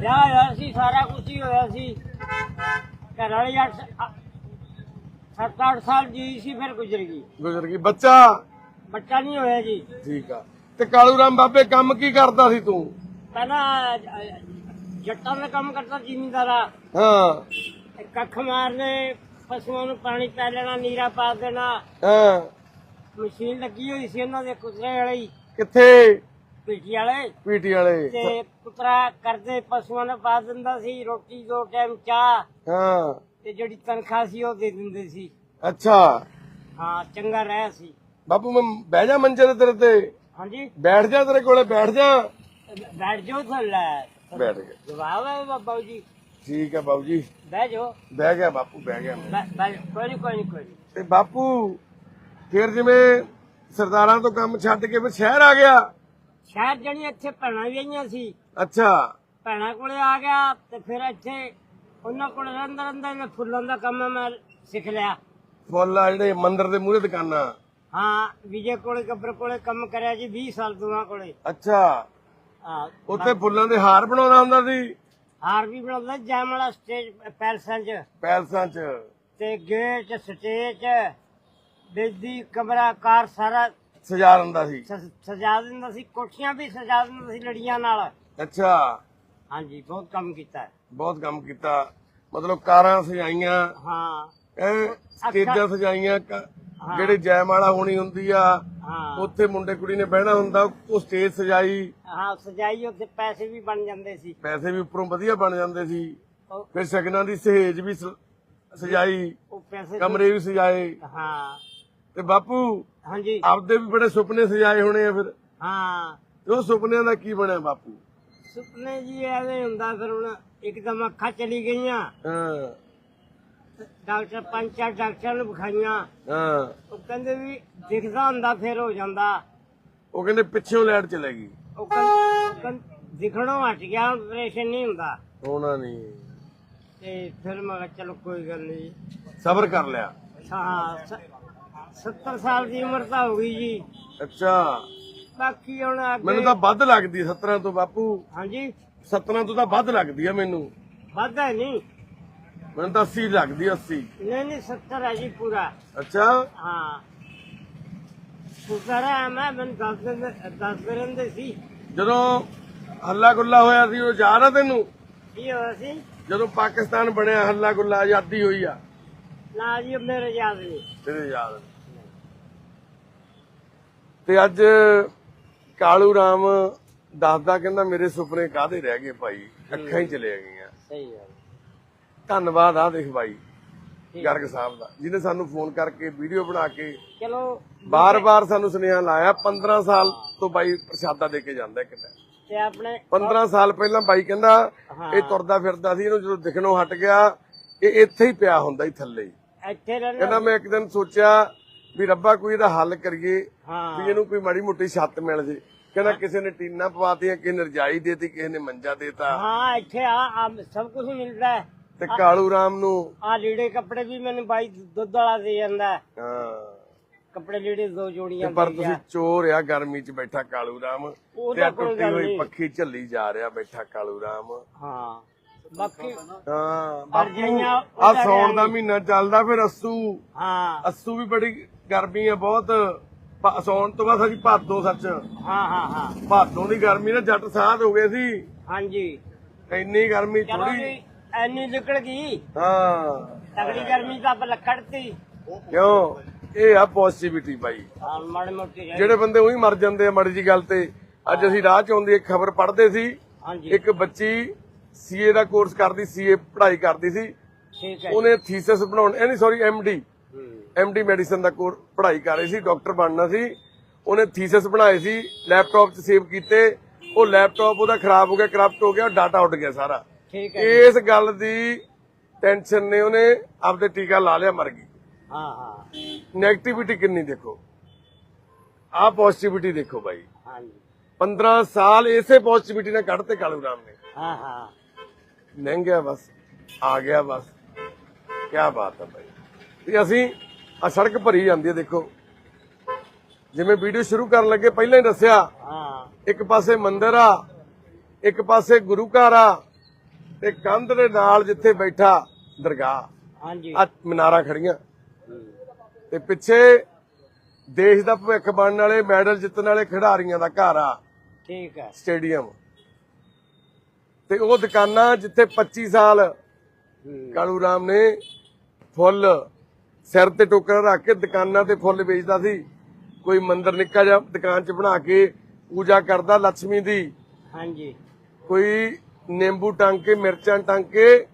ਵਿਆਹ ਹੋਇਆ ਸੀ ਸਾਰਾ ਕੁਝ ਹੀ ਹੋਇਆ ਸੀ। ਘਰ ਵਾਲੀ 7-8 ਸਾਲ ਜੀ ਸੀ ਫਿਰ ਗੁਜ਼ਰ ਗਈ। ਗੁਜ਼ਰ ਗਈ। ਬੱਚਾ? ਬੱਚਾ ਨਹੀਂ ਹੋਇਆ ਜੀ। ਠੀਕ ਆ। ਤੇ ਕਾਲੂ ਰਾਮ ਬਾਬੇ ਕੰਮ ਕੀ ਕਰਦਾ ਸੀ ਤੂੰ? ਪਹਿਲਾਂ ਜੱਟਾਂ ਦਾ ਕੰਮ ਕਰਦਾ ਜ਼ਿਮੀਂਦਾਰਾ। ਹਾਂ। ਕੱਖ ਮਾਰਨੇ ਪਸ਼ੂਆਂ ਨੂੰ ਪਾਣੀ ਪੈ ਲੈਣਾ ਨੀਰਾ ਪਾ ਦੇਣਾ। ਹਾਂ। ਮਸ਼ੀਨ ਲੱਗੀ ਹੋਈ ਸੀ ਉਹਨਾਂ ਦੇ ਕੁਤਰੇ ਵਾਲੀ। ਕਿੱਥੇ? ਪੀਟੀ ਵਾਲੇ। ਪੀਟੀ ਵਾਲੇ। ਤੇ ਕੁਤਰਾ ਕਰਦੇ ਪਸ਼ੂਆਂ ਨੂੰ ਪਾ ਦਿੰਦਾ ਸੀ ਰੋਟੀ ਦੋ ਟਾਈਮ ਚਾਹ। ਹਾਂ। ਤੇ ਜਿਹੜੀ ਤਨਖਾਹ ਸੀ ਉਹ ਦੇ ਦਿੰਦੇ ਸੀ। ਅੱਛਾ। ਹਾਂ ਚੰਗਾ ਰਹਿ ਸੀ। ਬਾਪੂ ਮੈਂ ਬਹਿ ਜਾ ਮੰਜੇ ਤੇਰੇ ਤੇ। ਹਾਂਜੀ? ਬੈਠ ਜਾ ਤੇਰੇ ਕੋਲੇ ਬੈਠ ਜਾ। ਬੈਠ ਜਾਓ ਥੱਲੇ। ਬੈਠ ਗਿਆ। ਜਵਾਬ ਹੈ ਬਾਬਾ ਜੀ। ਠੀਕ ਹੈ ਬਾਬੂ ਜੀ। ਬਹਿ ਜਾਓ। ਬਹਿ ਗਿਆ ਬਾਪੂ ਬਹਿ ਗਿਆ ਕੋਈ ਨਹੀਂ ਕੋਈ ਨਹੀਂ ਕੋਈ। ਤੇ ਬਾਪੂ ਫਿਰ ਜਿਵੇਂ ਸਰਦਾਰਾਂ ਤੋਂ ਕੰਮ ਛੱਡ ਕੇ ਫਿਰ ਸ਼ਹਿਰ ਆ ਗਿਆ। ਸ਼ਹਿਰ ਜਣੀ ਇੱਥੇ ਭੈਣਾਂ ਵੀ ਆਈਆਂ ਸੀ ਅੱਛਾ। ਭੈਣਾਂ ਕੋਲੇ ਆ ਗਿਆ ਤੇ ਫਿਰ ਇੱਥੇ ਉਹਨਾਂ ਕੋਲ ਰਹਿੰਦਾ ਰਹਿੰਦਾ ਮੈਂ ਫੁੱਲਾਂ ਦਾ ਕੰਮ ਮੈਂ ਸਿੱਖ ਲਿਆ। ਫੁੱਲ ਆ ਜਿਹੜੇ ਮੰਦਿਰ ਦੇ ਮੂਹਰੇ ਦੁਕਾਨਾਂ। ਹਾਂ ਵਿਜੇ ਕੋਲੇ ਗੱਬਰ ਕੋਲੇ ਕੰਮ ਕਰਿਆ ਜੀ 20 ਸਾਲ ਦੋਵਾਂ ਕੋਲੇ। ਅੱਛਾ। ਹਾਂ। ਉੱਥੇ ਫੁੱਲਾਂ ਦੇ ਹਾਰ ਬਣਾਉਂਦਾ ਹੁੰਦਾ ਸੀ? ਹਾਰ ਵੀ ਬਣਾਉਂਦਾ ਜੈਮਲਾ ਸਟੇਜ ਪੈਲਸਾਂ 'ਚ। ਪੈਲਸਾਂ 'ਚ। ਤੇ ਗੇਟ ਸਟੇਜ ਬਿਜਲੀ ਕਮਰਾ ਕਾਰ ਸਾਰਾ ਸਜਾ ਦਿੰਦਾ ਸੀ। ਸ- ਸਜਾ ਦਿੰਦਾ ਸੀ ਕੋਠੀਆਂ ਵੀ ਸਜਾ ਦਿੰਦਾ ਸੀ ਲੜੀਆਂ ਨਾਲ। ਅੱਛਾ। ਹਾਂਜੀ ਬਹੁਤ ਕੰਮ ਕੀਤਾ। ਹੈ। ਬਹੁਤ ਕੰਮ ਕੀਤਾ। ਮਤਲਬ ਕਾਰਾਂ ਸਜਾਈਆਂ। ਹਾਂ। ਐ ਸਟੇਜਾਂ ਸਜਾਈਆਂ ਕ- ਜਿਹੜੇ ਜੈਮਾਲਾ ਹੋਣੀ ਹੁੰਦੀ ਆ ਹਾਂ। ਉੱਥੇ ਮੁੰਡੇ ਕੁੜੀ ਨੇ ਬਹਿਣਾ ਹੁੰਦਾ ਉਹ ਸਟੇਜ ਸਜਾਈ। ਹਾਂ ਸਜਾਈ ਉੱਥੇ ਪੈਸੇ ਵੀ ਬਣ ਜਾਂਦੇ ਸੀ। ਪੈਸੇ ਵੀ ਉੱਪਰੋਂ ਵਧੀਆ ਬਣ ਜਾਂਦੇ ਸੀ। ਉਹ ਫਿਰ ਸ਼ਗਨਾਂ ਦੀ ਸਹੇਜ ਵੀ ਸ- ਸਜਾਈ। ਉਹ ਪੈਸੇ ਕਮਰੇ ਵੀ ਸਜਾਏ। ਹਾਂ। ਤੇ ਬਾਪੂ ਹਾਂਜੀ। ਆਪਦੇ ਵੀ ਬੜੇ ਸੁਪਨੇ ਸਜਾਏ ਹੋਣੇ ਆ ਫਿਰ। ਹਾਂ। ਤੇ ਉਹ ਸੁਪਨਿਆਂ ਦਾ ਕੀ ਬਣਿਆ ਬਾਪੂ? ਸੁਪਨੇ ਜੀ ਐਵੇਂ ਹੁੰਦਾ ਫਿਰ ਹੁਣ ਇੱਕਦਮ ਅੱਖਾਂ ਚਲੀ ਗਈਆਂ। ਹਾਂ। ਡਾਕਟਰ ਪੰਜ ਚਾਰ ਡਾਕਟਰਾਂ ਨੂੰ ਵਿਖਾਈਆਂ। ਹਾਂ। ਉਹ ਕਹਿੰਦੇ ਵੀ ਦਿਖਦਾ ਹੁੰਦਾ ਫਿਰ ਹੋ ਜਾਂਦਾ। ਉਹ ਕਹਿੰਦੇ ਪਿੱਛੋਂ ਲੈਟ ਚਲੇ ਗਈ। ਉਹ ਕਹਿੰਦੇ ਦਿਖਣੋਂ ਹਟ ਗਿਆ ਆਪਰੇਸ਼ਨ ਨਹੀਂ ਹੁੰਦਾ। ਹੋਣਾ ਨਹੀਂ। ਤੇ ਫਿਰ ਮੈਂ ਕਿਹਾ ਚਲੋ ਕੋਈ ਗੱਲ ਨਹੀਂ। ਸਬਰ ਕਰ ਲਿਆ। ਹਾਂ ਸ- 70 ਸਾਲ ਦੀ ਉਮਰ ਤਾਂ ਹੋ ਗਈ ਜੀ। ਅੱਛਾ। ਬਾਕੀ ਹੁਣ ਮੈਨੂੰ ਅੱਗੇ ਤਾਂ ਵੱਧ ਲੱਗਦੀ 17 ਤੋਂ ਬਾਪੂ। ਹਾਂਜੀ। 17 ਤੋਂ ਤਾਂ ਵੱਧ ਲੱਗਦੀ ਆ ਮੈਨੂੰ। ਵੱਧ ਹੈ ਨਹੀਂ। ਮੈਨੂੰ ਤਾਂ 80 ਲੱਗਦੀ ਆ, 80 ਨਹੀਂ ਨਹੀਂ 70 ਹੈ ਜੀ ਪੂਰਾ। ਅੱਛਾ। ਹਾਂ। ਸ਼ੁਕਰ ਹੈ ਮੈਂ ਮੈਨੂੰ ਦੱਸ ਦਿੰਦੇ ਦੱਸ ਦਿੰਦੇ ਸੀ। ਜਦੋਂ ਹੱਲਾ ਗੁੱਲਾ ਹੋਇਆ ਸੀ ਉਹ ਯਾਦ ਆ ਤੈਨੂੰ? ਕੀ ਹੋਇਆ ਸੀ? ਜਦੋਂ ਪਾਕਿਸਤਾਨ ਬਣਿਆ ਹੱਲਾ ਗੁੱਲਾ ਆਜ਼ਾਦੀ ਹੋਈ ਆ। ਨਾ ਜੀ ਉਹ ਮੇਰੇ ਯਾਦ ਨਹੀਂ ਤੇਰੇ ਯਾਦ ਤੇ ਅੱਜ ਕਾਲੂ ਰਾਮ ਦੱਸਦਾ ਕਹਿੰਦਾ ਮੇਰੇ ਸੁਪਨੇ ਕਾਹਦੇ ਰਹਿ ਗਏ ਭਾਈ? ਅੱਖਾਂ ਹੀ ਚਲੇ ਗਈਆਂ। ਸਹੀ ਹੈ ਧੰਨਵਾਦ ਆ ਦੇਖ ਭਾਈ ਗਰਗ ਸਾਹਿਬ ਦਾ ਜਿਹਨੇ ਸਾਨੂੰ ਫੋਨ ਕਰਕੇ ਵੀਡੀਓ ਬਣਾ ਕੇ ਚਲੋ ਬਾਰ-ਬਾਰ ਸਾਨੂੰ ਸੁਨੇਹਾ ਲਾਇਆ 15 ਸਾਲ ਤੋਂ ਬਾਈ ਪ੍ਰਸ਼ਾਦਾ ਦੇ ਕੇ ਜਾਂਦਾ ਟਾਈਮ ਤੇ ਆਪਣੇ 15 ਸਾਲ ਪਹਿਲਾਂ ਬਾਈ ਕਹਿੰਦਾ। ਇਹ ਤੁਰਦਾ ਫਿਰਦਾ ਸੀ ਇਹਨੂੰ ਜਦੋਂ ਦਿਖਣੋਂ ਹਟ ਗਿਆ ਇਹ ਇੱਥੇ ਹੀ ਪਿਆ ਹੁੰਦਾ ਹੀ ਥੱਲੇ ਹੀ। ਇੱਥੇ ਰਹਿਣਾ ਕਹਿੰਦਾ ਮੈਂ ਇੱਕ ਦਿਨ ਸੋਚਿਆ ਵੀ ਰੱਬਾ ਕੋਈ ਇਹਦਾ ਹੱਲ ਕਰੀਏ ਵੀ ਇਹਨੂੰ ਕੋਈ ਮਾੜੀ ਮੋਟੀ ਛੱਤ ਮਿਲ ਜੇ। ਕਹਿੰਦਾ ਕਿਸੇ ਨੇ ਟੀਨਾ ਪਵਾਤੀਆਂ ਕਿਸੇ ਨੇ ਰਜਾਈ ਦੇਤੀ ਕਿਸੇ ਨੇ ਮੰਜਾ ਦੇਤਾ। ਹਾਂ ਇੱਥੇ ਆ ਸਭ ਕੁਝ ਮਿਲਦਾ ਹੈ। ਤੇ ਕਾਲੂ ਰਾਮ ਨੂੰ ਆ ਲੀੜੇ ਕੱਪੜੇ ਵੀ ਮੈਨੂੰ ਬਾਈ ਦੁੱਧ ਵਾਲਾ ਦੇ ਜਾਂਦਾ ਹੈ। ਕੱਪੜੇ ਲੀੜੇ ਦੋ ਜੋੜੀਆਂ ਪਰ ਤੁਸੀਂ ਚੋਰ ਆ ਗਰਮੀ 'ਚ ਬੈਠਾ ਕਾਲੂ ਰਾਮ। ਤੇ ਟੁੱਟੀ ਹੋਈ। ਪੱਖੀ ਝੱਲੀ ਜਾ ਰਿਹਾ ਬੈਠਾ ਕਾਲੂ ਰਾਮ। ਹਾਂ। ਬਾਕੀ ਹਾਂ ਆ ਸੌਣ ਦਾ ਮਹੀਨਾ ਚੱਲਦਾ ਫਿਰ ਅੱਸੂ। ਹਾਂ। ਅੱਸੂ ਵੀ ਬੜੀ ਗਰਮੀ ਆ ਬਹੁਤ ਭਾ- ਸੌਣ ਤੋਂ ਬਾਅਦ ਅਸੀਂ ਭਾਦੋਂ ਸੱਚ। ਹਾਂ ਹਾਂ ਹਾਂ। ਭਾਦੋਂ ਦੀ ਗਰਮੀ ਨਾ ਜੱਟ ਸਾਧ ਹੋ ਗਏ ਸੀ। ਹਾਂਜੀ। ਇੰਨੀ ਗਰਮੀ ਚਲੋ ਥੋੜੀ ਜੀ ਐਨੀ ਨਿਕਲ ਗਈ। ਹਾਂ। ਤਗੜੀ ਗਰਮੀ ਤਾਂ ਕੱਢਤੀ ਕਿਉਂ? ਇਹ ਆ ਪੋਜ਼ਿਟਿਵਿਟੀ ਬਾਈ। ਹਾਂ ਮਾੜੇ ਮੋਟੇ ਜਿਹੇ। ਜਿਹੜੇ ਬੰਦੇ ਉਹੀ ਮਰ ਜਾਂਦੇ ਆ ਮਾੜੀ ਜੀ ਗੱਲ ਤੇ। ਅੱਜ ਅਸੀਂ ਰਾਹ ਚ ਆਉਂਦੀ ਇੱਕ ਖਬਰ ਪੜ੍ਹਦੇ ਸੀ। ਹਾਂਜੀ। ਇੱਕ ਬੱਚੀ ਸੀਏ ਦਾ ਕੋਰਸ ਕਰਦੀ ਸੀਏ ਪੜ੍ਹਾਈ ਕਰਦੀ ਸੀ। ਠੀਕ ਹੈ ਉਹਨੇ ਥੀਸਿਸ ਬਣਾਉਣ ਨਹੀਂ ਸੌਰੀ ਐਮਡੀ। ਐਮਡੀ ਮੈਡੀਸਨ ਦਾ ਕੋਰਸ ਪੜ੍ਹਾਈ ਕਰ ਰਹੀ ਸੀ ਡਾਕਟਰ ਬਣਨਾ ਸੀ। ਉਹਨੇ ਥੀਸਿਸ ਬਣਾਏ ਸੀ ਲੈਪਟਾਪ 'ਚ ਸੇਵ ਕੀਤੇ। ਉਹ ਲੈਪਟਾਪ ਉਹਦਾ ਖਰਾਬ ਹੋ ਗਿਆ ਕਰਪਟ ਹੋ ਗਿਆ ਡਾਟਾ ਉੱਡ ਗਿਆ ਸਾਰਾ। ਠੀਕ ਹੈ ਇਸ ਗੱਲ ਦੀ ਟੈਨਸ਼ਨ ਨੇ ਉਹਨੇ ਆਪਦੇ ਟੀਕਾ ਲਾ ਲਿਆ ਮਰ ਗਈ। ਹਾਂ ਕਿੰਨੀ ਦੇਖੋ? ਆਹ ਪੋਜ਼ਿਟਿਵਿਟੀ ਦੇਖੋ ਬਾਈ। ਹਾਂਜੀ 15 ਸਾਲ ਇਸੇ ਪੋਜ਼ਿਟਿਵਿਟੀ ਨਾਲ ਕੱਢਤੇ ਕਾਲੂ ਰਾਮ ਨੇ। ਹਾਂ ਹਾਂ। ਲੰਘ ਗਿਆ ਬਸ ਆ ਗਿਆ ਬਸ। ਕੀ ਬਾਤ ਹੈ ਭਾਈ ਤੇ ਅਸੀਂ ਆ ਸੜਕ ਭਰੀ ਜਾਂਦੀ ਹੈ ਦੇਖੋ। ਜਿਵੇਂ ਵੀਡੀਓ ਸ਼ੁਰੂ ਕਰਨ ਲੱਗੇ ਪਹਿਲਾਂ ਹੀ ਦੱਸਿਆ ਹਾਂ। ਇੱਕ ਪਾਸੇ ਮੰਦਿਰ ਆ ਇੱਕ ਪਾਸੇ ਗੁਰੂ ਘਰ ਆ ਤੇ ਕੰਧ ਦੇ ਨਾਲ ਜਿੱਥੇ ਬੈਠਾ ਦਰਗਾਹ। ਹਾਂਜੀ। ਆ ਮਨਾਰਾ ਖੜੀਆਂ। ਤੇ ਪਿੱਛੇ ਦੇਸ਼ ਦਾ ਭਵਿੱਖ ਬਣਨ ਵਾਲੇ ਮੈਡਲ ਜਿੱਤਣ ਵਾਲੇ ਖਿਡਾਰੀਆਂ ਦਾ ਘਰ ਆ। ਠੀਕ ਹੈ ਸਟੇਡੀਅਮ। ਤੇ ਉਹ ਦੁਕਾਨਾਂ ਜਿੱਥੇ 25 ਸਾਲ। ਕਾਲੂ ਰਾਮ ਨੇ ਫੁੱਲ ਸਿਰ ਤੇ ਟੋਕਰਾ ਰੱਖ ਕੇ ਦੁਕਾਨਾਂ ਤੇ ਫੁੱਲ ਵੇਚਦਾ ਸੀ। ਕੋਈ ਮੰਦਿਰ ਨਿੱਕਾ ਜਿਹਾ ਦੁਕਾਨ 'ਚ ਬਣਾ ਕੇ ਪੂਜਾ ਕਰਦਾ ਲక్ష్ਮੀ ਦੀ। ਹਾਂਜੀ। ਕੋਈ ਨਿੰਬੂ ਟੰਗ ਕੇ ਮਿਰਚਾਂ ਟੰਗ ਕੇ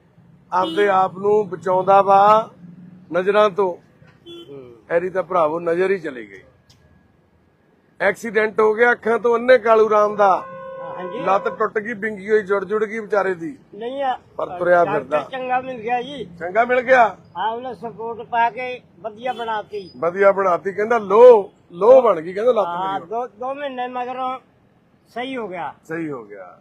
ਆਪਦੇ ਆਪ ਨੂੰ ਬਚਾਉਂਦਾ ਵਾ ਨਜ਼ਰਾਂ ਤੋਂ। ਐਰੀ ਤਾਂ ਭਰਾਵੋ ਨਜ਼ਰ ਹੀ ਚਲੀ ਗਈ। ਐਕਸੀਡੈਂਟ ਹੋ ਗਿਆ ਅੱਖਾਂ ਤੋਂ ਅੰਨੇ ਕਾਲੂ ਰਾਮ ਦਾ। ਲੱਤ ਟੁੱਟ ਗਈ ਬਿੰਗੀ ਹੋਈ ਜੁੜ ਜੁੜ ਗਈ ਵਿਚਾਰੇ ਦੀ। ਨਹੀਂ ਆ ਪਰ ਤੁਰਿਆ ਡਾਕਟਰ ਫਿਰਦਾ। ਚੰਗਾ ਮਿਲ ਗਿਆ ਜੀ। ਚੰਗਾ ਮਿਲ ਗਿਆ? ਹਾਂ ਉਹਨੇ ਸਪੋਰਟ ਪਾ ਕੇ ਵਧੀਆ ਬਣਾਤੀ। ਵਧੀਆ ਬਣਾਤੀ ਕਹਿੰਦਾ ਲੋ ਲੋ ਬਣ ਗਈ ਕਹਿੰਦਾ ਲੱਤ ਹਾਂ ਮੇਰੀ ਦੋ ਦੋ ਮਹੀਨੇ ਮਗਰੋਂ ਸਹੀ ਹੋ ਗਿਆ। ਸਹੀ ਹੋ ਗਿਆ।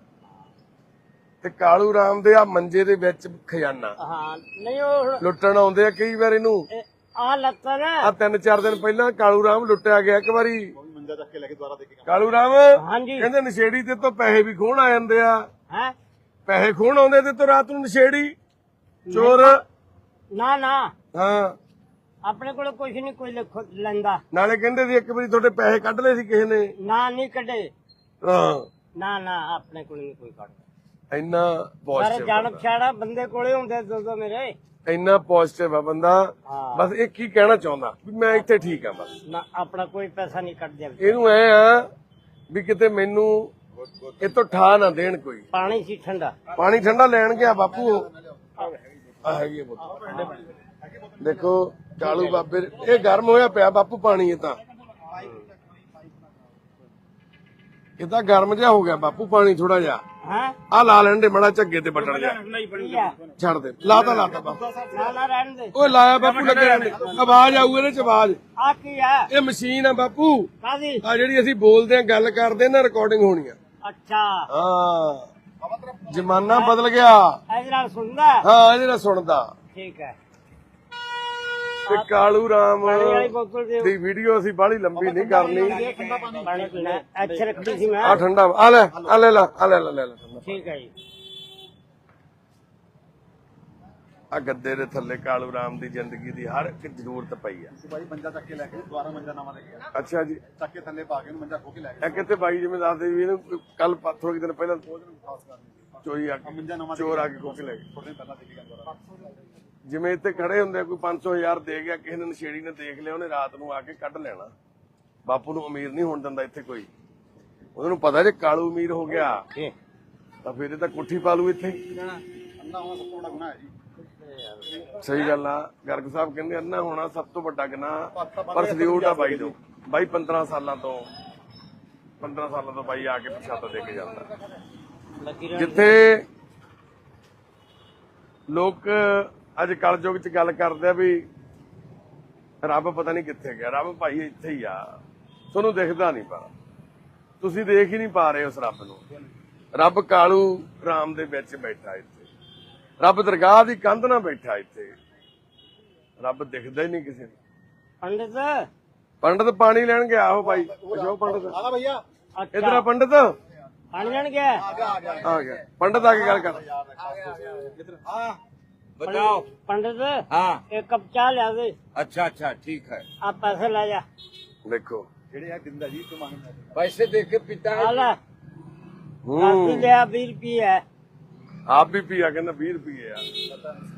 ਤੇ ਕਾਲੂ ਰਾਮ ਦੇ ਆ ਮੰਜੇ ਦੇ ਵਿੱਚ ਖਜ਼ਾਨਾ। ਹਾਂ ਨਹੀਂ ਉਹ ਲੁੱਟਣ ਆਉਂਦੇ ਆ ਕਈ ਵਾਰ ਇਹਨੂੰ। ਆ ਲੱਤਾਂ ਨਾ ਆ ਤਿੰਨ ਚਾਰ ਦਿਨ ਪਹਿਲਾਂ ਕਾਲੂ ਰਾਮ ਲੁੱਟਿਆ ਗਿਆ ਇੱਕ ਵਾਰੀ। ਮੰਜਾ ਚੱਕ ਕੇ ਲੈ ਕੇ ਦੁਬਾਰਾ ਦੇ ਕੇ ਕਾਲੂ ਰਾਮ ਹਾਂਜੀ। ਕਹਿੰਦੇ ਨਸ਼ੇੜੀ ਤੇ ਤੋਂ ਪੈਸੇ ਵੀ ਖੋਣ ਆ ਜਾਂਦੇ ਆ। ਹੈ? ਪੈਸੇ ਖੋਣ ਆਉਂਦੇ ਤੇ ਤੋਂ ਰਾਤ ਨੂੰ ਨਸ਼ੇੜੀ ਚੋਰ। ਨਾ ਨਾ ਹਾਂ। ਆਪਣੇ ਕੋਲ ਕੁਝ ਨਹੀਂ ਕੋਈ ਲਿਖ- ਲੈਂਦਾ। ਨਾਲੇ ਕਹਿੰਦੇ ਸੀ ਇੱਕ ਵਾਰੀ ਤੁਹਾਡੇ ਪੈਸੇ ਕੱਢ ਲਏ ਸੀ ਕਿਸੇ ਨੇ। ਨਾ ਨਹੀਂ ਕੱਢੇ। ਹਾਂ। ਨਾ ਨਾ ਆਪਣੇ ਕੋਲ ਨਹੀਂ ਕੋਈ ਕੱਢਦਾ। ਇੰਨਾ ਸਾਰੇ ਪੋਜ਼ਿਟਿਵ ਜਾਣ ਪਛਾਣਾ ਬੰਦੇ। ਕੋਲੇ ਹੁੰਦੇ ਦੋ ਦੋ ਮੇਰੇ। ਇੰਨਾ ਪੋਜ਼ਿਟਿਵ ਆ ਬੰਦਾ। ਹਾਂ। ਬਸ ਇਹ ਕੀ ਕਹਿਣਾ ਚਾਹੁੰਦਾ? ਵੀ ਮੈਂ ਇੱਥੇ ਠੀਕ ਆ ਬਸ। ਨਾ ਆਪਣਾ ਕੋਈ ਪੈਸਾ ਨਹੀਂ ਕੱਢਦੇ ਇਹਨੂੰ ਐ ਆ ਵੀ ਕਿਤੇ ਮੈਨੂੰ ਇਹ ਤੋਂ ਠਾ ਨਾ ਦੇਣ ਕੋਈ। ਪਾਣੀ ਸੀ ਠੰਡਾ। ਪਾਣੀ ਠੰਡਾ ਲੈਣ ਗਿਆ ਬਾਪੂ। ਆ ਹੈਗੀ ਆ ਬੋਤਲ। ਦੇਖੋ ਕਾਲੂ ਬਾਬੇ ਇਹ ਗਰਮ ਹੋਇਆ ਪਿਆ ਬਾਪੂ ਪਾਣੀ ਇਹ ਤਾਂ। ਇਹ ਤਾਂ ਗਰਮ ਜਿਹਾ ਹੋ ਗਿਆ ਬਾਪੂ ਪਾਣੀ ਥੋੜਾ ਜਿਹਾ। ਹੈ? ਆ ਲਾ ਲੈਣ ਦੇ ਮੜਾ ਝੱਗੇ ਤੇ ਬਟਣ ਜਾ। ਛੱਡ ਦੇ ਲਾਤਾ ਲਾਤਾ ਬਾਪੂ ਨਾ ਨਾ ਰਹਿਣ ਦੇ। ਓਏ ਲਾਇਆ ਬਾਪੂ ਲੱਗੇ ਰਹਿਣ ਦੇ ਆਵਾਜ਼ ਆਊ ਇਹਦੇ ਚ ਆਵਾਜ਼। ਆ ਕੀ ਆ ਇਹ ਮਸ਼ੀਨ ਆ ਬਾਪੂ। ਕਾਦੀ ਆ ਜਿਹੜੀ ਅਸੀਂ ਬੋਲਦੇ ਆ ਗੱਲ ਕਰਦੇ ਨਾ ਰਿਕਾਰਡਿੰਗ ਹੋਣੀ ਆ। ਅੱਛਾ। ਹਾਂ। ਜ਼ਮਾਨਾ ਬਦਲ ਗਿਆ। ਇਹਦੇ ਨਾਲ ਸੁਣਦਾ? ਹਾਂ ਇਹਦੇ ਨਾਲ ਸੁਣਦਾ। ਠੀਕ ਹੈ। ਤੇ ਕਾਲੂ ਰਾਮ ਦੇ ਵੀਡੀਓ ਅਸੀਂ ਬਾਹਲੀ ਲੰਬੀ ਨਹੀਂ ਕਰਨੀ। ਪਾਣੀ ਪੀਣਾ ਹੈ। ਇੱਥੇ ਰੱਖੀ ਸੀ ਮੈਂ। ਆ ਠੰਡਾ ਆ ਲੈ ਆ ਲੈ ਲੈ ਆ ਲੈ ਲੈ ਲੈ ਲੈ ਠੰਡਾ ਠੀਕ ਹੈ ਜੀ। ਆ ਗੱਦੇ ਦੇ ਥੱਲੇ ਕਾਲੂ ਰਾਮ ਦੀ ਜ਼ਿੰਦਗੀ ਦੀ ਹਰ ਇੱਕ ਜ਼ਰੂਰਤ ਪਈ ਆ। ਭਾਈ ਮੰਜਾ ਚੱਕ ਕੇ ਲੈ ਕੇ ਦੁਬਾਰਾ ਮੰਜਾ ਨਵਾਂ ਲੈ ਕੇ ਆਇਆ ਅੱਛਾ ਜੀ। ਚੱਕ ਕੇ ਥੱਲੇ ਪਾ ਕੇ ਉਹਨੂੰ ਮੰਜਾ ਖੋ ਕੇ ਲੈ ਇਹ ਕਿਤੇ ਬਾਈ ਜਿਵੇਂ ਦੱਸਦੇ ਵੀ ਇਹਨੂੰ ਕੱਲ ਥੋੜੇ ਦਿਨ ਪਹਿਲਾਂ ਗਿਆ ਚੋਰੀ ਆ ਮੰਜਾ ਨਵਾਂ ਚੋਰ ਆ ਕੇ ਖੋ ਕੇ ਲੈ ਗਏ। ਥੋੜੇ ਦਿਨ ਪਹਿਲਾਂ ਦੇਖੀ ਗੱਲ ਦੁਬਾਰਾ ਜਿਵੇਂ ਇੱਥੇ ਖੜੇ ਹੁੰਦੇ ਕੋਈ 500000 ਦੇ ਗਿਆ ਕਿਸੇ ਨੇ ਨਸ਼ੇੜੀ ਨੇ ਦੇਖ ਲਿਆ ਉਹਨੇ ਰਾਤ ਨੂੰ ਆ ਕੇ ਕੱਢ ਲੈਣਾ। ਬਾਪੂ ਨੂੰ ਅਮੀਰ ਨਹੀਂ ਹੋਣ ਦਿੰਦਾ ਇੱਥੇ ਕੋਈ। ਉਹਨਾਂ ਨੂੰ ਪਤਾ ਜੇ ਕਾਲੂ ਅਮੀਰ ਹੋ ਗਿਆ ਤਾਂ ਫਿਰ ਇਹ ਤਾਂ ਕੋਠੀ ਪਾ ਲੂ ਇੱਥੇ। ਸਹੀ ਗੱਲ ਆ ਗਰਗ ਸਾਹਿਬ ਕਹਿੰਦੇ ਅੰਨਾ ਹੋਣਾ ਸਭ ਤੋਂ ਵੱਡਾ ਗੁਨਾਹ ਪਰ ਸਲੂਟ ਆ ਬਾਈ ਨੂੰ ਬਾਈ 15 ਸਾਲਾਂ ਤੋਂ 15 ਸਾਲਾਂ ਤੋਂ ਬਾਈ ਆ ਕੇ ਪ੍ਰਸ਼ਾਦਾ ਦੇ ਕੇ ਜਾਂਦਾ। ਜਿੱਥੇ ਲੋਕ ਅੱਜ ਕਲਯੁੱਗ ਚ ਗੱਲ ਕਰਦੇ ਆ ਵੀ ਰੱਬ ਪਤਾ ਨਹੀਂ ਕਿੱਥੇ ਗਿਆ ਰੱਬ ਭਾਈ ਇੱਥੇ ਹੀ ਆ। ਤੁਹਾਨੂੰ ਦਿਖਦਾ ਨਹੀਂ ਪਾ ਤੁਸੀਂ ਦੇਖ ਹੀ ਨਹੀਂ ਪਾ ਰਹੇ ਉਸ ਰੱਬ ਨੂੰ। ਰੱਬ ਕਾਲੂ ਰਾਮ ਦੇ ਵਿੱਚ ਬੈਠਾ ਇੱਥੇ। ਰੱਬ ਦਰਗਾਹ ਦੀ ਕੰਧ ਨਾਲ ਬੈਠਾ ਇੱਥੇ। ਰੱਬ ਦਿਖਦਾ ਹੀ ਨਹੀਂ ਕਿਸੇ ਨੂੰ। ਪੰਡਿਤ ਪੰਡਤ ਪਾਣੀ ਲੈਣ ਗਿਆ ਉਹ ਭਾਈ। ਅਸ਼ੋਕ ਪੰਡਤ। ਆਲਾ ਭਈਆ। ਇਧਰ ਆ ਪੰਡਤ। ਪਾਣੀ ਲੈਣ ਗਿਆ। ਆ ਗਿਆ ਪੰਡਤ ਆ ਕੇ ਗੱਲ ਕਰ। ਹਾਂ बताओ पंडित हाँ एक कप चाय ला दे अच्छा अच्छा ठीक है आप पैसे ले जा ਦੇਖੋ ਜਿਹੜੇ ਆ ਦਿੰਦਾ ਜੀ ਤੂੰ ਮੰਗਦਾ पैसे दे के पिता है आला ਹੂੰ रास्ते ले आ बीर पी है ਆਪ ਵੀ ਪੀਆ ਕਹਿੰਦਾ 20 ਰੁਪਏ ਆ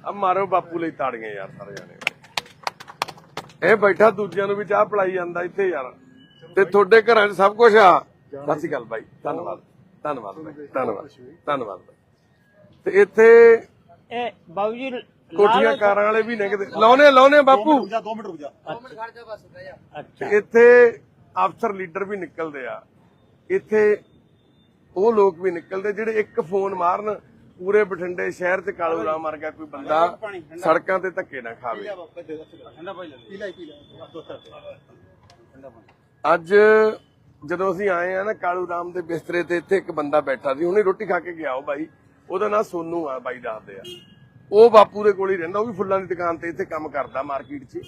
ਆ ਮਾਰੋ ਬਾਪੂ ਲਈ ਤਾੜੀਆਂ ਯਾਰ ਸਾਰੇ ਜਾਣੇ ਇਹ ਬੈਠਾ ਦੂਜਿਆਂ ਨੂੰ ਵੀ ਚਾਹ ਪਿਲਾਈ ਜਾਂਦਾ ਇੱਥੇ ਯਾਰ ਤੇ ਤੁਹਾਡੇ ਘਰਾਂ 'ਚ ਸਭ ਕੁਝ ਆ ਸਤਿ ਸ਼੍ਰੀ ਅਕਾਲ ਬਾਈ ਧੰਨਵਾਦ ਧੰਨਵਾਦ ਬਾਈ ਧੰਨਵਾਦ ਧੰਨਵਾਦ ਬਾਈ। ਤੇ ਇੱਥੇ ਇਹ ਕਾਰਾਂ ਵਾਲੇ ਵੀ ਨੇ ਲਾਉਨੇ ਲਾਉਨੇ ਬਾਪੂ। ਰੁਕ ਜਾ 2 ਮਿੰਟ ਰੁਕ ਜਾ। ਅੱਛਾ। ਇੱਥੇ ਅਫਸਰ ਲੀਡਰ ਵੀ ਨਿਕਲਦੇ ਆ। ਇੱਥੇ ਉਹ ਲੋਕ ਵੀ ਨਿਕਲਦੇ ਜਿਹੜੇ ਇੱਕ ਫੋਨ ਮਾਰਨ ਪੂਰੇ ਬਠਿੰਡੇ ਸ਼ਹਿਰ ਚ ਕਾਲੂ ਰਾਮ ਮਰ ਗਿਆ ਕੋਈ ਬੰਦਾ ਸੜਕਾਂ ਤੇ ਧੱਕੇ ਨਾ ਖਾਵੇ। ਅੱਜ ਜਦੋਂ ਅਸੀਂ ਆਏ ਆ ਨਾ ਕਾਲੂ ਰਾਮ ਦੇ ਬਿਸਤਰੇ ਤੇ ਇੱਥੇ ਇੱਕ ਬੰਦਾ ਬੈਠਾ ਸੀ ਹੁਣੇ ਰੋਟੀ ਖਾ ਕੇ ਗਿਆ ਉਹ ਬਾਈ। ਉਹਦਾ ਨਾਂ ਸੋਨੂ ਆ, ਬਾਈ ਦੱਸਦੇ ਆ। ਉਹ ਬਾਪੂ ਦੇ ਕੋਲ ਹੀ ਰਹਿੰਦਾ, ਉਹ ਵੀ ਫੁੱਲਾਂ ਦੀ ਦੁਕਾਨ ਤੇ ਇੱਥੇ ਕੰਮ ਕਰਦਾ ਮਾਰਕੀਟ 'ਚ।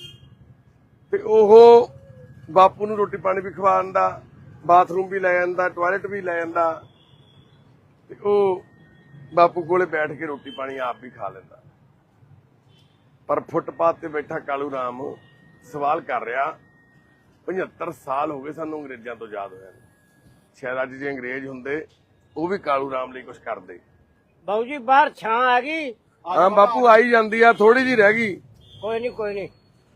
ਤੇ ਉਹ ਬਾਪੂ ਨੂੰ ਰੋਟੀ ਪਾਣੀ ਵੀ ਖਵਾਉਂਦਾ ਬਾਥਰੂਮ ਵੀ ਲੈ ਜਾਂਦਾ ਟਾਇਲਟ ਵੀ ਲੈ ਜਾਂਦਾ ਤੇ ਉਹ ਬਾਪੂ ਕੋਲੇ ਬੈਠ ਕੇ ਰੋਟੀ ਪਾਣੀ ਆਪ ਵੀ ਖਾ ਲੈਂਦਾ। ਪਰ ਫੁੱਟਪਾਥ ਤੇ ਬੈਠਾ ਕਾਲੂ ਰਾਮ ਸਵਾਲ ਕਰ ਰਿਹਾ 75 ਸਾਲ ਹੋ ਗਏ ਸਾਨੂੰ ਅੰਗਰੇਜ਼ਾਂ ਤੋਂ ਆਜ਼ਾਦ ਹੋਇਆ ਨੂੰ। ਸ਼ਾਇਦ ਅੱਜ ਜੇ ਅੰਗਰੇਜ਼ ਹੁੰਦੇ, ਉਹ ਵੀ ਕਾਲੂ ਰਾਮ ਲਈ ਕੁਝ ਕਰਦੇ। ਬਾਊ ਜੀ ਬਾਹਰ ਛਾਂ ਆ ਗਈ। ਹਾਂ ਬਾਪੂ ਆਈ ਜਾਂਦੀ ਆ ਥੋੜੀ ਜੀ ਰਹਿ ਗਈ। ਕੋਈ ਨਹੀਂ ਕੋਈ ਨਹੀਂ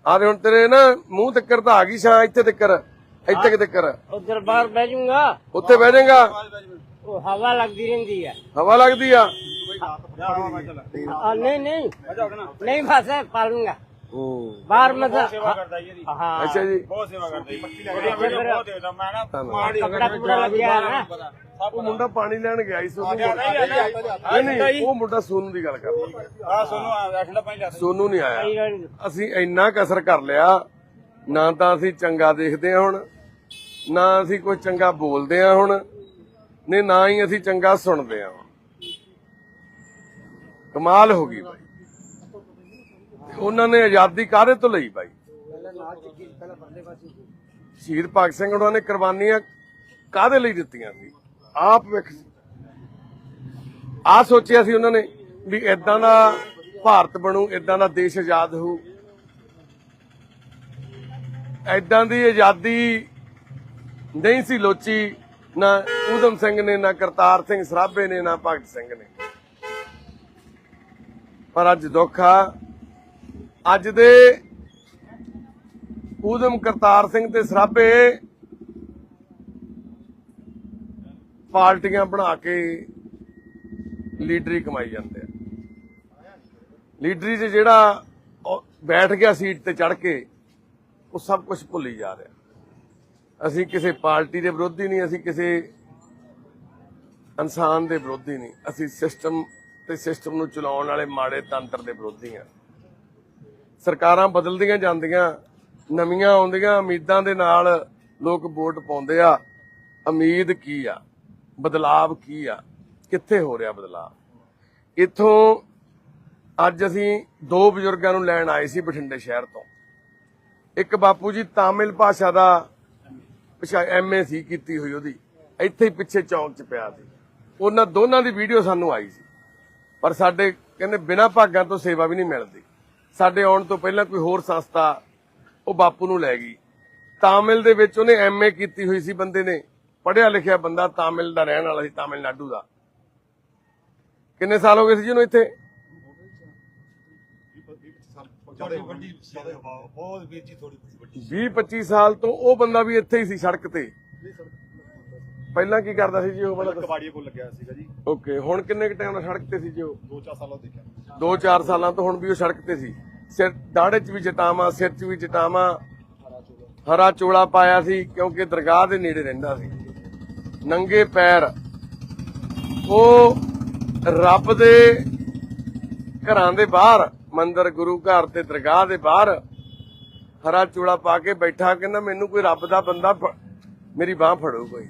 ਆ ਦੇ ਹੁਣ ਤੇਰੇ ਨਾ ਮੂੰਹ ਤੱਕਰ ਤਾਂ ਆ ਗਈ ਛਾਂ ਇੱਥੇ ਤੱਕਰ ਇੱਥੇ ਕਿ ਤੱਕਰ। ਉਧਰ ਬਾਹਰ ਬਹਿ ਜਾਊਗਾ। ਉੱਥੇ ਬਹਿ ਜਾਏਗਾ? ਉਹ ਹਵਾ ਲੱਗਦੀ ਰਹਿੰਦੀ ਆ। ਹਵਾ ਲੱਗਦੀ ਆ? ਆ ਨਹੀਂ ਨਹੀਂ। ਨਹੀਂ ਫਸੇ ਪਾਲੂਗਾ। ਉਹ ਬਾਹਰ ਲਗਾ ਸੇਵਾ ਕਰਦਾ ਜੀ ਇਹਦੀ। ਹਾਂ। ਅੱਛਾ ਜੀ। ਬਹੁਤ ਸੇਵਾ ਕਰਦਾ ਜੀ। ਪੱਕੀ ਲੱਗਦਾ ਵੀਡੀਓ ਬਹੁਤ ਦੇਖਦਾ ਮੈਂ ਨਾ ਮਾੜੀ ਕਪੜਾ ਕੁਪੜਾ ਸੋਨੂ ਦੀ ਆਇਆ ਅਸੀਂ ਇੰਨਾ ਕਸਰ ਕਰ ਲਿਆ ਨਾ ਤਾਂ ਅਸੀਂ ਚੰਗਾ ਦੇਖਦੇ ਆ ਹੁਣ ਨਾ ਅਸੀਂ ਕੋਈ ਚੰਗਾ ਬੋਲਦੇ ਆ ਹੁਣ ਨਾ ਹੀ ਅਸੀਂ ਚੰਗਾ ਸੁਣਦੇ ਆ ਕਮਾਲ ਹੋ ਗਈ ਉਹਨਾਂ ਨੇ ਆਜ਼ਾਦੀ ਕਾਹਦੇ ਤੋਂ ਲਈ ਬਾਈ? ਸ਼ਹੀਦ ਭਗਤ ਸਿੰਘ ਉਹਨਾਂ ਨੇ ਕੁਰਬਾਨੀਆਂ ਕਾਹਦੇ ਲਈ ਦਿੱਤੀਆਂ ਸੀ? ਆਪ ਵੇਖ ਆ ਸੋਚਿਆ ਸੀ ਉਹਨਾਂ ਨੇ ਵੀ ਇਦਾਂ ਦਾ ਭਾਰਤ ਬਣੂ ਇਦਾਂ ਦਾ ਦੇਸ਼ ਆਜ਼ਾਦ ਹੋਊ। ਐਦਾਂ ਦੀ ਆਜ਼ਾਦੀ ਨਹੀਂ ਸੀ ਲੋਚੀ ਨਾ ਊਧਮ ਸਿੰਘ ਨੇ ਨਾ ਕਰਤਾਰ ਸਿੰਘ ਸਰਾਭੇ ਨੇ ਨਾ ਭਗਤ ਸਿੰਘ ਨੇ। ਪਰ ਅੱਜ ਦੁੱਖ ਆ ਅੱਜ ਦੇ ਊਧਮ ਕਰਤਾਰ ਸਿੰਘ ਤੇ ਸਰਾਭੇ ਪਾਰਟੀਆਂ ਬਣਾ ਕੇ ਲੀਡਰੀ ਕਮਾਈ ਜਾਂਦੇ ਆ। ਲੀਡਰੀ 'ਚ ਜਿਹੜਾ ਬੈਠ ਗਿਆ ਸੀਟ ਤੇ ਚੜ ਕੇ, ਉਹ ਸਭ ਕੁਝ ਭੁੱਲੀ ਜਾ ਰਿਹਾ। ਅਸੀਂ ਕਿਸੇ ਪਾਰਟੀ ਦੇ ਵਿਰੋਧੀ ਨਹੀਂ, ਅਸੀਂ ਕਿਸੇ ਇਨਸਾਨ ਦੇ ਵਿਰੋਧੀ ਨਹੀਂ, ਅਸੀਂ ਸਿਸਟਮ ਤੇ ਸਿਸਟਮ ਨੂੰ ਚਲਾਉਣ ਵਾਲੇ ਮਾੜੇ ਤੰਤਰ ਦੇ ਵਿਰੋਧੀ ਹਾਂ। ਸਰਕਾਰਾਂ ਬਦਲਦੀਆਂ ਜਾਂਦੀਆਂ, ਨਵੀਆਂ ਆਉਂਦੀਆਂ, ਉਮੀਦਾਂ ਦੇ ਨਾਲ ਲੋਕ ਵੋਟ ਪਾਉਂਦੇ ਆ। ਉਮੀਦ ਕੀ ਆ? ਬਦਲਾਵ ਕੀ ਆ? ਕਿੱਥੇ ਹੋ ਰਿਹਾ ਬਦਲਾਵ? ਇੱਥੋਂ ਅੱਜ ਅਸੀਂ ਦੋ ਬਜ਼ੁਰਗਾਂ ਨੂੰ ਲੈਣ ਆਏ ਸੀ ਬਠਿੰਡੇ ਸ਼ਹਿਰ ਤੋਂ। ਇੱਕ ਬਾਪੂ ਜੀ ਤਾਮਿਲ ਭਾਸ਼ਾ ਦਾ ਐਮਏ ਸੀ ਕੀਤੀ ਹੋਈ ਉਹਦੀ। ਇੱਥੇ ਹੀ ਪਿੱਛੇ ਚੌਂਕ 'ਚ ਪਿਆ ਸੀ। ਉਹਨਾਂ ਦੋਨਾਂ ਦੀ ਵੀਡੀਓ ਸਾਨੂੰ ਆਈ ਸੀ। ਪਰ ਸਾਡੇ ਕਹਿੰਦੇ ਬਿਨਾਂ ਭਾਗਾਂ ਤੋਂ ਸੇਵਾ ਵੀ ਨਹੀਂ ਮਿਲਦੀ। ਸਾਡੇ ਆਉਣ ਤੋਂ ਪਹਿਲਾਂ ਕੋਈ ਹੋਰ ਸੰਸਥਾ ਉਹ ਬਾਪੂ ਨੂੰ ਲੈ ਗਈ। ਤਾਮਿਲ ਦੇ ਵਿੱਚ ਉਹਨੇ ਐਮਏ ਕੀਤੀ ਹੋਈ ਸੀ ਬੰਦੇ ਨੇ। ਪੜ੍ਹਿਆ ਲਿਖਿਆ ਬੰਦਾ ਤਾਮਿਲ ਦਾ ਰਹਿਣ ਵਾਲਾ ਸੀ ਤਾਮਿਲਨਾਡੂ ਦਾ। ਕਿੰਨੇ ਸਾਲ ਹੋ ਗਏ ਸੀ ਜੀ ਉਹਨੂੰ ਇੱਥੇ? ਬਹੁਤ ਵੀਰ ਜੀ ਥੋੜੀ ਵੱਡੀ 20 25 ਸਾਲ ਤੋਂ ਉਹ ਬੰਦਾ ਵੀ ਇੱਥੇ ਹੀ ਸੀ ਸੜਕ ਤੇ। ਪਹਿਲਾਂ ਕੀ ਕਰਦਾ ਸੀ ਜੀ ਉਹ ਬੰਦਾ ਕਬਾੜੀਏ ਕੋਲ ਲੱਗਿਆ ਸੀਗਾ ਜੀ। ਓਕੇ ਹੁਣ ਕਿੰਨੇ ਕੁ ਟਾਈਮ ਨਾਲ ਸੜਕ ਤੇ ਸੀ ਜੀ ਉਹ? 2-4 ਸਾਲਾਂ ਤੋਂ ਦੇਖਿਆ। 2-4 ਸਾਲਾਂ ਤੋਂ ਹੁਣ ਵੀ ਉਹ ਸੜਕ ਤੇ ਸੀ। ਸਿਰ ਦਾੜੇ 'ਚ ਵੀ ਜਟਾਵਾਂ ਸਿਰ 'ਚ ਵੀ ਜਟਾਵਾਂ ਹਰਾ ਚੋਲਾ ਪਾਇਆ ਸੀ ਕਿਉਂਕਿ ਦਰਗਾਹ ਦੇ ਨੇੜੇ ਰਹਿੰਦਾ ਸੀ। ਨੰਗੇ ਪੈਰ। ਉਹ ਰੱਬ ਦੇ ਘਰਾਂ ਦੇ ਬਾਹਰ ਮੰਦਿਰ ਗੁਰੂ ਘਰ ਤੇ ਦਰਗਾਹ ਦੇ ਬਾਹਰ ਹਰਾ ਚੋਲਾ ਪਾ ਕੇ ਬੈਠਾ ਕਹਿੰਦਾ ਮੈਨੂੰ ਕੋਈ ਰੱਬ ਦਾ ਬੰਦਾ ਮੇਰੀ ਬਾਹ ਫੜੋ ਕੋਈ।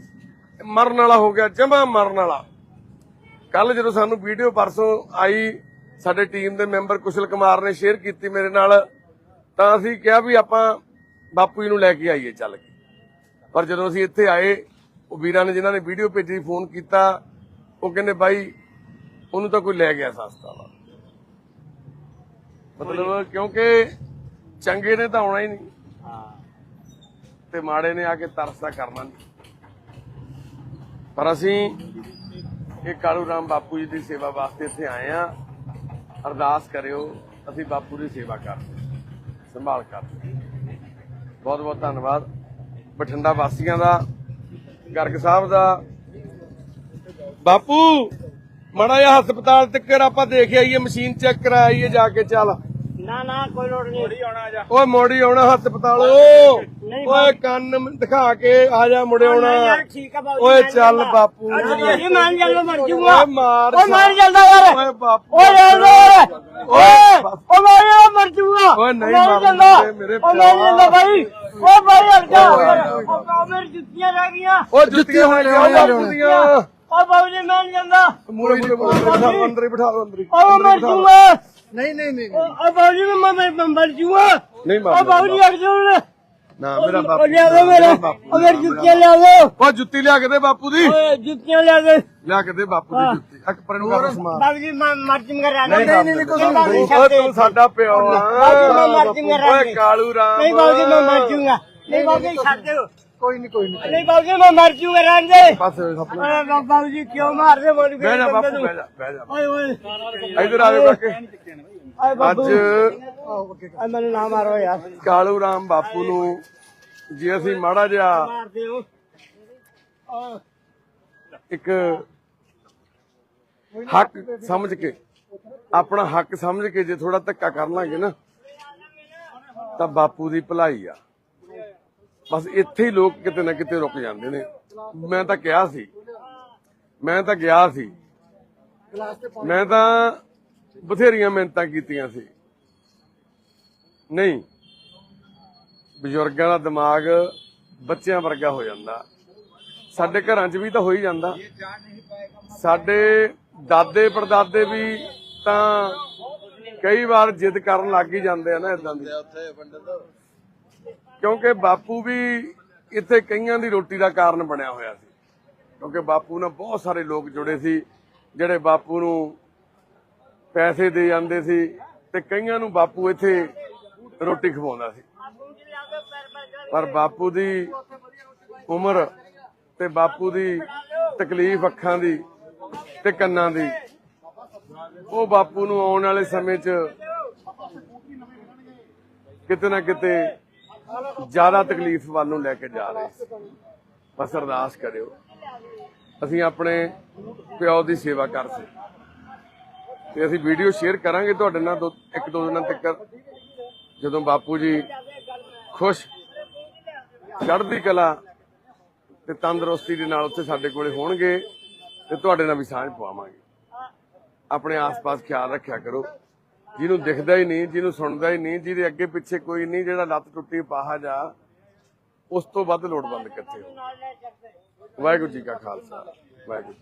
ਮਰਨ ਵਾਲਾ ਹੋ ਗਿਆ ਜਮਾ ਮਰਨ ਵਾਲਾ। ਕੱਲ ਜਦੋਂ ਸਾਨੂੰ ਵੀਡੀਓ ਪਰਸੋਂ ਆਈ ਸਾਡੇ ਟੀਮ ਦੇ ਮੈਂਬਰ ਕੁਸ਼ਲ ਕੁਮਾਰ ਨੇ ਸ਼ੇਅਰ ਕੀਤੀ ਮੇਰੇ ਨਾਲ ਤਾਂ ਅਸੀਂ ਕਿਹਾ ਵੀ ਆਪਾਂ ਬਾਪੂ ਜੀ ਨੂੰ ਲੈ ਕੇ ਆਈਏ ਚੱਲ ਕੇ। ਪਰ ਜਦੋਂ ਅਸੀਂ ਇੱਥੇ ਆਏ ਉਹ ਵੀਰਾਂ ਨੇ ਜਿਨ੍ਹਾਂ ਨੇ ਵੀਡੀਓ ਭੇਜੀ ਫੋਨ ਕੀਤਾ ਉਹ ਕਹਿੰਦੇ ਬਾਈ ਉਹਨੂੰ ਤਾਂ ਕੋਈ ਲੈ ਗਿਆ ਸਸਤਾ ਵਾ। ਮਤਲਬ ਕਿਉਂਕਿ ਚੰਗੇ ਨੇ ਤਾਂ ਆਉਣਾ ਹੀ ਨਹੀਂ। ਹਾਂ। ਤੇ ਮਾੜੇ ਨੇ ਆ ਕੇ ਤਰਸ ਤਾਂ ਕਰਨਾ ਨਹੀਂ ਪਰ ਅਸੀਂ ਇਹ ਕਾਲੂ ਰਾਮ ਬਾਪੂ ਜੀ ਦੀ ਸੇਵਾ ਵਾਸਤੇ ਇੱਥੇ ਆਏ ਆ ਅਰਦਾਸ ਕਰਿਓ ਅਸੀਂ ਬਾਪੂ ਦੀ ਸੇਵਾ ਕਰਦੇ ਸੰਭਾਲ ਕਰਦੇ ਬਹੁਤ ਬਹੁਤ ਧੰਨਵਾਦ। ਬਠਿੰਡਾ ਵਾਸੀਆਂ ਦਾ ਗਰਗ ਸਾਹਿਬ ਦਾ। ਬਾਪੂ ਮੜਾ ਜਿਹਾ ਹਸਪਤਾਲ ਤੱਕ ਆਪਾਂ ਦੇਖ ਆਈਏ ਮਸ਼ੀਨ ਚੈੱਕ ਕਰਾਈਏ ਜਾ ਕੇ ਚੱਲ। ਨਾ ਨਾ ਕੋਈ ਲੋੜ ਨਹੀਂ। ਆਉਣਾ ਜਾ। ਓਏ ਮੋੜੀ ਆਉਣਾ ਹਸਪਤਾਲ ਨਹੀਂ ਓਏ ਕੰਨ ਦਿਖਾ ਕੇ ਆ ਜਾ ਮੁੜੇ ਆਉਣਾ ਯਾਰ ਠੀਕ ਆ ਬਾਬੂ ਓਏ ਚੱਲ ਬਾਪੂ। ਜੀ ਮਾਨ ਜਲਦਾ ਮਰ ਜੂਗਾ। ਓਏ ਮਾਰ ਓਏ ਮਾਰ ਜਲਦਾ ਯਾਰ। ਓਏ ਬਾਪੂ ਓਏ ਯਾਰ। ਓਏ ਓਏ ਓ ਮਾਰਿਆ ਮਰ ਜੂਗਾ। ਓਏ ਨਹੀਂ ਮਾਰ ਮਰਨਾ ਜਾਂਦਾ। ਮੇਰੇ- ਮੇਰੇ ਓ ਮਾਰ ਪਿਓ। ਜਾਂਦਾ ਬਾਈ। ਓ ਬਾਈ ਹਟ ਜਾ। ਓਏ, ਓਏ, ਓਏ। ਓ ਮੇਰੀ ਜੁੱਤੀਆਂ ਰਹਿ ਗਈਆਂ। ਓ ਜੁੱਤੀਆਂ ਹੋਏ ਬਾਪੂ ਦੀਆਂ। ਓ ਬਾਬੂ ਜੀ ਮਾਰ ਜਾਂਦਾ ਮੂਰੇ ਮੂਰੇ ਬਿਠਾ ਲਓ, ਅੰਦਰ ਹੀ ਬਿਠਾ ਲਓ ਅੰਦਰ ਹੀ। ਓ ਅੰਦਰ ਹੀ ਮਰ ਬਿਠਾ। ਲਓ। ਜੂਗਾ। ਨਹੀਂ ਨਹੀਂ ਨਹੀਂ ਓ ਓ ਬਾਬੂ ਜੀ ਮੈਂ ਮੈਂ ਮਰ ਜੂਗਾ। ਨਹੀਂ ਓ ਮਾਰਨਾ ਬਾਬੂ ਜੀ ਹਟ ਜਾ ਹੁਣ। ਨਾ ਮੇਰਾ ਬਾਪੂ ਲਿਆ ਦੇ ਮੇਰੇ ਓ ਮੇਰੀ ਜੁੱਤੀਆਂ ਲਿਆ ਦੇ। ਓ ਜੁੱਤੀ ਲਿਆ ਕੇ ਦੇ ਬਾਪੂ ਦੀ। ਓਏ ਜੁੱਤੀਆਂ ਲਿਆ ਦੇ। ਲਿਆ ਕੇ ਦੇ ਬਾਪੂ ਦੀ ਜੁੱਤੀ। ਇੱਕ ਪਰ ਨੂੰ ਕਰ ਸਮਾਨ। ਬਾਬੂ ਜੀ ਮੈਂ ਮਰ ਜੂਗਾ ਰਹਿਣਾ। ਨਹੀਂ ਨਹੀਂ ਨਹੀਂ ਜੀ ਓਏ ਤੂੰ ਸਾਡਾ ਪਿਓ ਆ ਬਾਬੂ ਜੀ ਮੈਂ ਮਰ ਜੂਗਾ ਰਹਿਣਾ। ਓਏ ਕਾਲੂ ਰਾਮ। ਨਹੀਂ ਬਾਬੂ ਜੀ ਮੈਂ ਮਰ ਜੂਗਾ ਨਹੀਂ ਬਾਬੂ ਜੀ ਛੱਡ ਦਿਓ। ਕੋਈ ਨਹੀਂ ਕੋਈ ਨਹੀਂ ਨਹੀਂ ਬਾਬੂ ਜੀ ਮੈਂ ਮਰ ਜੂਗਾ ਦੇ। ਹੋਏ ਸਪਨਾ ਓਏ ਬਾਬੂ ਜੀ ਕਿਉਂ ਮਾਰਦੇ ਮੋੜ ਬਹਿ ਜਾ ਬਾਪੂ ਬਹਿ ਜਾ ਬਹਿ ਜਾ। ਓਏ ਓਏ। ਇਧਰ ਆ ਜਾ ਕਾਕੇ ਓਏ ਬਾਬੂ ਅੱਜ ਓਏ ਮੈਨੂੰ ਨਾ ਮਾਰੋ ਯਾਰ। ਕਾਲੂ ਰਾਮ ਬਾਪੂ ਨੂੰ ਜੇ ਅਸੀਂ ਮਾੜਾ ਜਿਹਾ ਮਾਰਦੇ ਹੋ। ਓਏ ਇੱਕ ਹੱਕ ਸਮਝ ਕੇ ਆਪਣਾ ਹੱਕ ਸਮਝ ਕੇ ਜੇ ਥੋੜਾ ਧੱਕਾ ਕਰ ਲਾਂਗੇ ਨਾ ਤਾਂ ਬਾਪੂ ਦੀ ਭਲਾਈ ਆ। ਬਸ ਇੱਥੇ ਹੀ ਲੋਕ ਕਿਤੇ ਨਾ ਕਿਤੇ ਰੁਕ ਜਾਂਦੇ ਨੇ। ਮੈਂ ਤਾਂ ਕਿਹਾ ਸੀ ਮੈਂ ਤਾਂ ਗਿਆ ਸੀ। ਮੈਂ ਤਾਂ ਬਥੇਰੀਆਂ ਮਿਹਨਤਾਂ ਕੀਤੀਆਂ ਸੀ। ਨਹੀਂ, ਬਜ਼ੁਰਗਾਂ ਦਾ ਦਿਮਾਗ ਬੱਚਿਆਂ ਵਰਗਾ ਹੋ ਜਾਂਦਾ। ਸਾਡੇ ਘਰਾਂ 'ਚ ਵੀ ਤਾਂ ਹੋ ਹੀ ਜਾਂਦਾ। ਸਾਡੇ ਦਾਦੇ ਪੜਦਾਦੇ ਵੀ ਤਾਂ ਕਈ ਵਾਰ ਜਿੱਦ ਕਰਨ ਲੱਗ ਹੀ ਜਾਂਦੇ ਆ ਨਾ ਇਦਾਂ ਦੀ। ਕਿਉਂਕਿ ਬਾਪੂ ਵੀ ਇੱਥੇ ਕਈਆਂ ਦੀ ਰੋਟੀ ਦਾ ਕਾਰਨ ਬਣਿਆ ਹੋਇਆ ਸੀ। ਕਿਉਂਕਿ ਬਾਪੂ ਨਾਲ ਬਹੁਤ ਸਾਰੇ ਲੋਕ ਜੁੜੇ ਸੀ, ਜਿਹੜੇ ਬਾਪੂ ਨੂੰ ਪੈਸੇ ਦੇ ਜਾਂਦੇ ਸੀ ਤੇ ਕਈਆਂ ਨੂੰ ਬਾਪੂ ਇੱਥੇ ਰੋਟੀ ਖਵਾਉਂਦਾ ਸੀ। ਪਰ ਬਾਪੂ ਦੀ ਉਮਰ ਤੇ ਬਾਪੂ ਦੀ ਤਕਲੀਫ ਅੱਖਾਂ ਦੀ ਤੇ ਕੰਨਾਂ ਦੀ, ਉਹ ਬਾਪੂ ਨੂੰ ਆਉਣ ਵਾਲੇ ਸਮੇਂ 'ਚ ਕਿਤੇ ਨਾ ਕਿਤੇ ਜ਼ਿਆਦਾ ਤਕਲੀਫ ਵੱਲ ਨੂੰ ਲੈ ਕੇ ਜਾ ਰਹੇ ਸੀ। ਬਸ ਅਰਦਾਸ ਕਰਿਓ, ਅਸੀਂ ਆਪਣੇ ਪਿਓ ਦੀ ਸੇਵਾ ਕਰ ਸੀ ਤੇ ਅਸੀਂ ਵੀਡੀਓ ਸ਼ੇਅਰ ਕਰਾਂਗੇ ਤੁਹਾਡੇ ਨਾਲ ਦੋ ਇੱਕ ਦੋ ਦਿਨਾਂ ਤੱਕ, ਜਦੋਂ ਬਾਪੂ ਜੀ ਖੁਸ਼, ਚੜ੍ਹਦੀ ਕਲਾ ਤੇ ਤੰਦਰੁਸਤੀ ਦੇ ਨਾਲ ਉੱਥੇ ਸਾਡੇ ਕੋਲੇ ਹੋਣਗੇ ਤੇ ਤੁਹਾਡੇ ਨਾਲ ਵੀ ਸਾਂਝ ਪਾਵਾਂਗੇ ਆਪਣੇ ਆਸ-ਪਾਸ ਖਿਆਲ ਰੱਖਿਆ ਕਰੋ। ਜਿਹਨੂੰ ਦਿਖਦਾ ਹੀ ਨਹੀਂ, ਜਿਹਨੂੰ ਸੁਣਦਾ ਹੀ ਨਹੀਂ, ਜਿਹਦੇ ਅੱਗੇ ਪਿੱਛੇ ਕੋਈ ਨਹੀਂ, ਜਿਹੜਾ ਲੱਤ ਟੁੱਟੀ ਪਾਹਾ ਜਾ, ਉਸ ਤੋਂ ਵੱਧ ਲੋੜਵੰਦ ਕਿੱਥੇ ਹੋ ਵਾਹਿਗੁਰੂ ਜੀ ਕਾ ਖਾਲਸਾ, ਵਾਹਿਗੁਰੂ ਜੀ